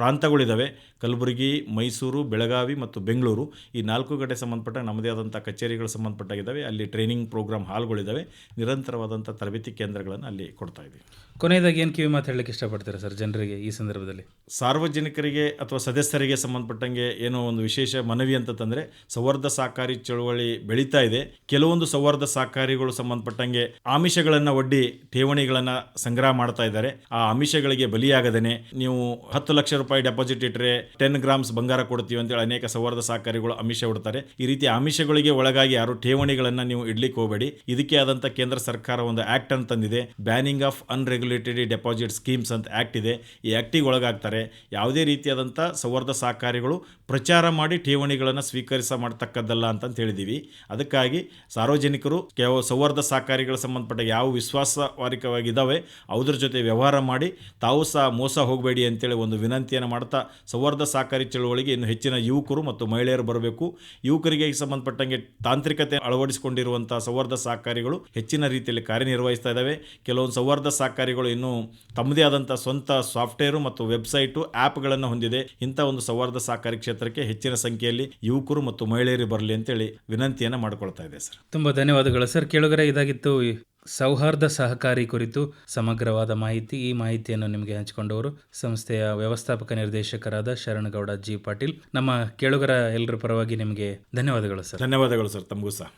ಪ್ರಾಂತಗಳಿದ್ದಾವೆ ಕಲಬುರಗಿ, ಮೈಸೂರು, ಬೆಳಗಾವಿ ಮತ್ತು ಬೆಂಗಳೂರು. ಈ ನಾಲ್ಕು ಕಡೆ ಸಂಬಂಧಪಟ್ಟ ನಮ್ಮದೇ ಆದಂಥ ಕಚೇರಿಗಳು ಸಂಬಂಧಪಟ್ಟಾಗಿದ್ದಾವೆ ಅಲ್ಲಿ ಟ್ರೈನಿಂಗ್ ಪ್ರೋಗ್ರಾಮ್ ಹಾಲ್ಗಳಿದ್ದಾವೆ ನಿರಂತರವಾದಂಥ ತರಬೇತಿ ಕೇಂದ್ರಗಳನ್ನು ಅಲ್ಲಿ ಕೊಡ್ತಾ ಇದ್ದೀವಿ. ಕೊನೆಯದಾಗಿ ಏನು ಕಿವಿ ಮಾತು ಹೇಳಲಿಕ್ಕೆ ಇಷ್ಟಪಡ್ತೀರಾ ಸರ್ ಜನರಿಗೆ ಈ ಸಂದರ್ಭದಲ್ಲಿ? ಸಾರ್ವಜನಿಕರಿಗೆ ಅಥವಾ ಸದಸ್ಯರಿಗೆ ಸಂಬಂಧಪಟ್ಟಂಗೆ ಏನೋ ಒಂದು ವಿಶೇಷ ಮನವಿ ಅಂತಂದರೆ ಸೌಹಾರ್ದ ಸಹಕಾರಿ ಚಳುವಳಿ ಬೆಳೀತಾ ಇದೆ. ಕೆಲವೊಂದು ಸೌಹಾರ್ದ ಸಹಕಾರಿಗಳು ಸಂಬಂಧಪಟ್ಟಂಗೆ ಆಮಿಷಗಳನ್ನು ಒಡ್ಡಿ ಠೇವಣಿಗಳನ್ನು ಸಂಗ್ರಹ ಮಾಡ್ತಾ ಇದ್ದಾರೆ. ಆ ಆಮಿಷಗಳಿಗೆ ಬಲಿಯಾಗದೇನೆ ನೀವು ಹತ್ತು ಲಕ್ಷ ರೂಪಾಯಿ ಡೆಪಾಸಿಟ್ ಇಟ್ಟರೆ ಟೆನ್ ಗ್ರಾಮ್ಸ್ ಬಂಗಾರ ಕೊಡ್ತೀವಿ ಅಂತೇಳಿ ಅನೇಕ ಸೌಹಾರ್ದ ಸಹಕಾರಿಗಳು ಆಮಿಷ ಹೊಡ್ತಾರೆ ಈ ರೀತಿ ಆಮಿಷಗಳಿಗೆ ಒಳಗಾಗಿ ಯಾರು ಠೇವಣಿಗಳನ್ನು ನೀವು ಇಡ್ಲಿಕ್ಕೆ ಹೋಗಬೇಡಿ. ಇದಕ್ಕೆ ಆದಂಥ ಕೇಂದ್ರ ಸರ್ಕಾರ ಒಂದು ಆಕ್ಟ್ ಅಂತ ತಂದಿದೆ. Banning of unregulated deposit schemes ಅಂತ ಆ್ಯಕ್ಟ್ ಇದೆ. ಈ ಆ್ಯಕ್ಟಿಗೆ ಒಳಗಾಗ್ತಾರೆ ಯಾವುದೇ ರೀತಿಯಾದಂಥ ಸೌಹಾರ್ದ ಸಹಕಾರಿಗಳು ಪ್ರಚಾರ ಮಾಡಿ ಠೇವಣಿಗಳನ್ನು ಸ್ವೀಕರಿಸ ಮಾಡ್ತಕ್ಕದ್ದಲ್ಲ ಅಂತಂತ ಹೇಳಿದ್ದೀವಿ ಅದಕ್ಕಾಗಿ ಸಾರ್ವಜನಿಕರು ಕೆಲವು ಸೌಹಾರ್ದ ಸಹಕಾರಿಗಳ ಸಂಬಂಧಪಟ್ಟ ಯಾವ ವಿಶ್ವಾಸವಾರಿಕವಾಗಿದ್ದಾವೆ ಅವುದ್ರ ಜೊತೆ ವ್ಯವಹಾರ ಮಾಡಿ ತಾವು ಸಹ ಮೋಸ ಹೋಗಬೇಡಿ ಅಂತೇಳಿ ಒಂದು ವಿನಂತಿಯನ್ನು ಮಾಡ್ತಾ ಸೌಹಾರ್ದ ಸಹಕಾರಿ ಚಳುವಳಿಗೆ ಇನ್ನು ಹೆಚ್ಚಿನ ಯುವಕರು ಮತ್ತು ಮಹಿಳೆಯರು ಬರಬೇಕು. ಯುವಕರಿಗೆ ಸಂಬಂಧಪಟ್ಟಂಗೆ ತಾಂತ್ರಿಕತೆ ಅಳವಡಿಸಿಕೊಂಡಿರುವಂಥ ಸೌಹಾರ್ದ ಸಹಕಾರಿಗಳು ಹೆಚ್ಚಿನ ರೀತಿಯಲ್ಲಿ ಕಾರ್ಯನಿರ್ವಹಿಸ್ತಾ ಇದ್ದಾವೆ ಕೆಲವೊಂದು ಸೌಹಾರ್ದ ಸಹಕಾರಿಗಳು ಇನ್ನೂ ತಮ್ಮದೇ ಆದಂಥ ಸ್ವಂತ ಸಾಫ್ಟ್ವೇರು ಮತ್ತು ವೆಬ್ಸೈಟು ಆ್ಯಪ್ಗಳನ್ನು ಹೊಂದಿದೆ. ಇಂಥ ಒಂದು ಸೌಹಾರ್ದ ಸಹಕಾರಿ ಕ್ಷೇತ್ರಕ್ಕೆ ಹೆಚ್ಚಿನ ಸಂಖ್ಯೆಯಲ್ಲಿ ಯುವಕರು ಮತ್ತು ಮಹಿಳೆಯರು ಬರಲಿ ಅಂತೇಳಿ ವಿನಂತಿಯನ್ನು ಮಾಡ್ಕೊಳ್ತಾ ಇದೆ ಸರ್. ತುಂಬ ಧನ್ಯವಾದಗಳು ಸರ್. ಕೇಳುಗರೆ ಇದಾಗಿತ್ತು ಸೌಹಾರ್ದ ಸಹಕಾರಿ ಕುರಿತು ಸಮಗ್ರವಾದ ಮಾಹಿತಿ. ಈ ಮಾಹಿತಿಯನ್ನು ನಿಮಗೆ ಹಂಚಿಕೊಂಡವರು ಸಂಸ್ಥೆಯ ವ್ಯವಸ್ಥಾಪಕ ನಿರ್ದೇಶಕರಾದ ಶರಣಗೌಡ ಜಿ ಪಾಟೀಲ್. ನಮ್ಮ ಕೇಳುಗರ ಎಲ್ಲರ ಪರವಾಗಿ ನಿಮಗೆ ಧನ್ಯವಾದಗಳು ಸರ್. ಧನ್ಯವಾದಗಳು ಸರ್. ತಮಗೂ ಸಹ.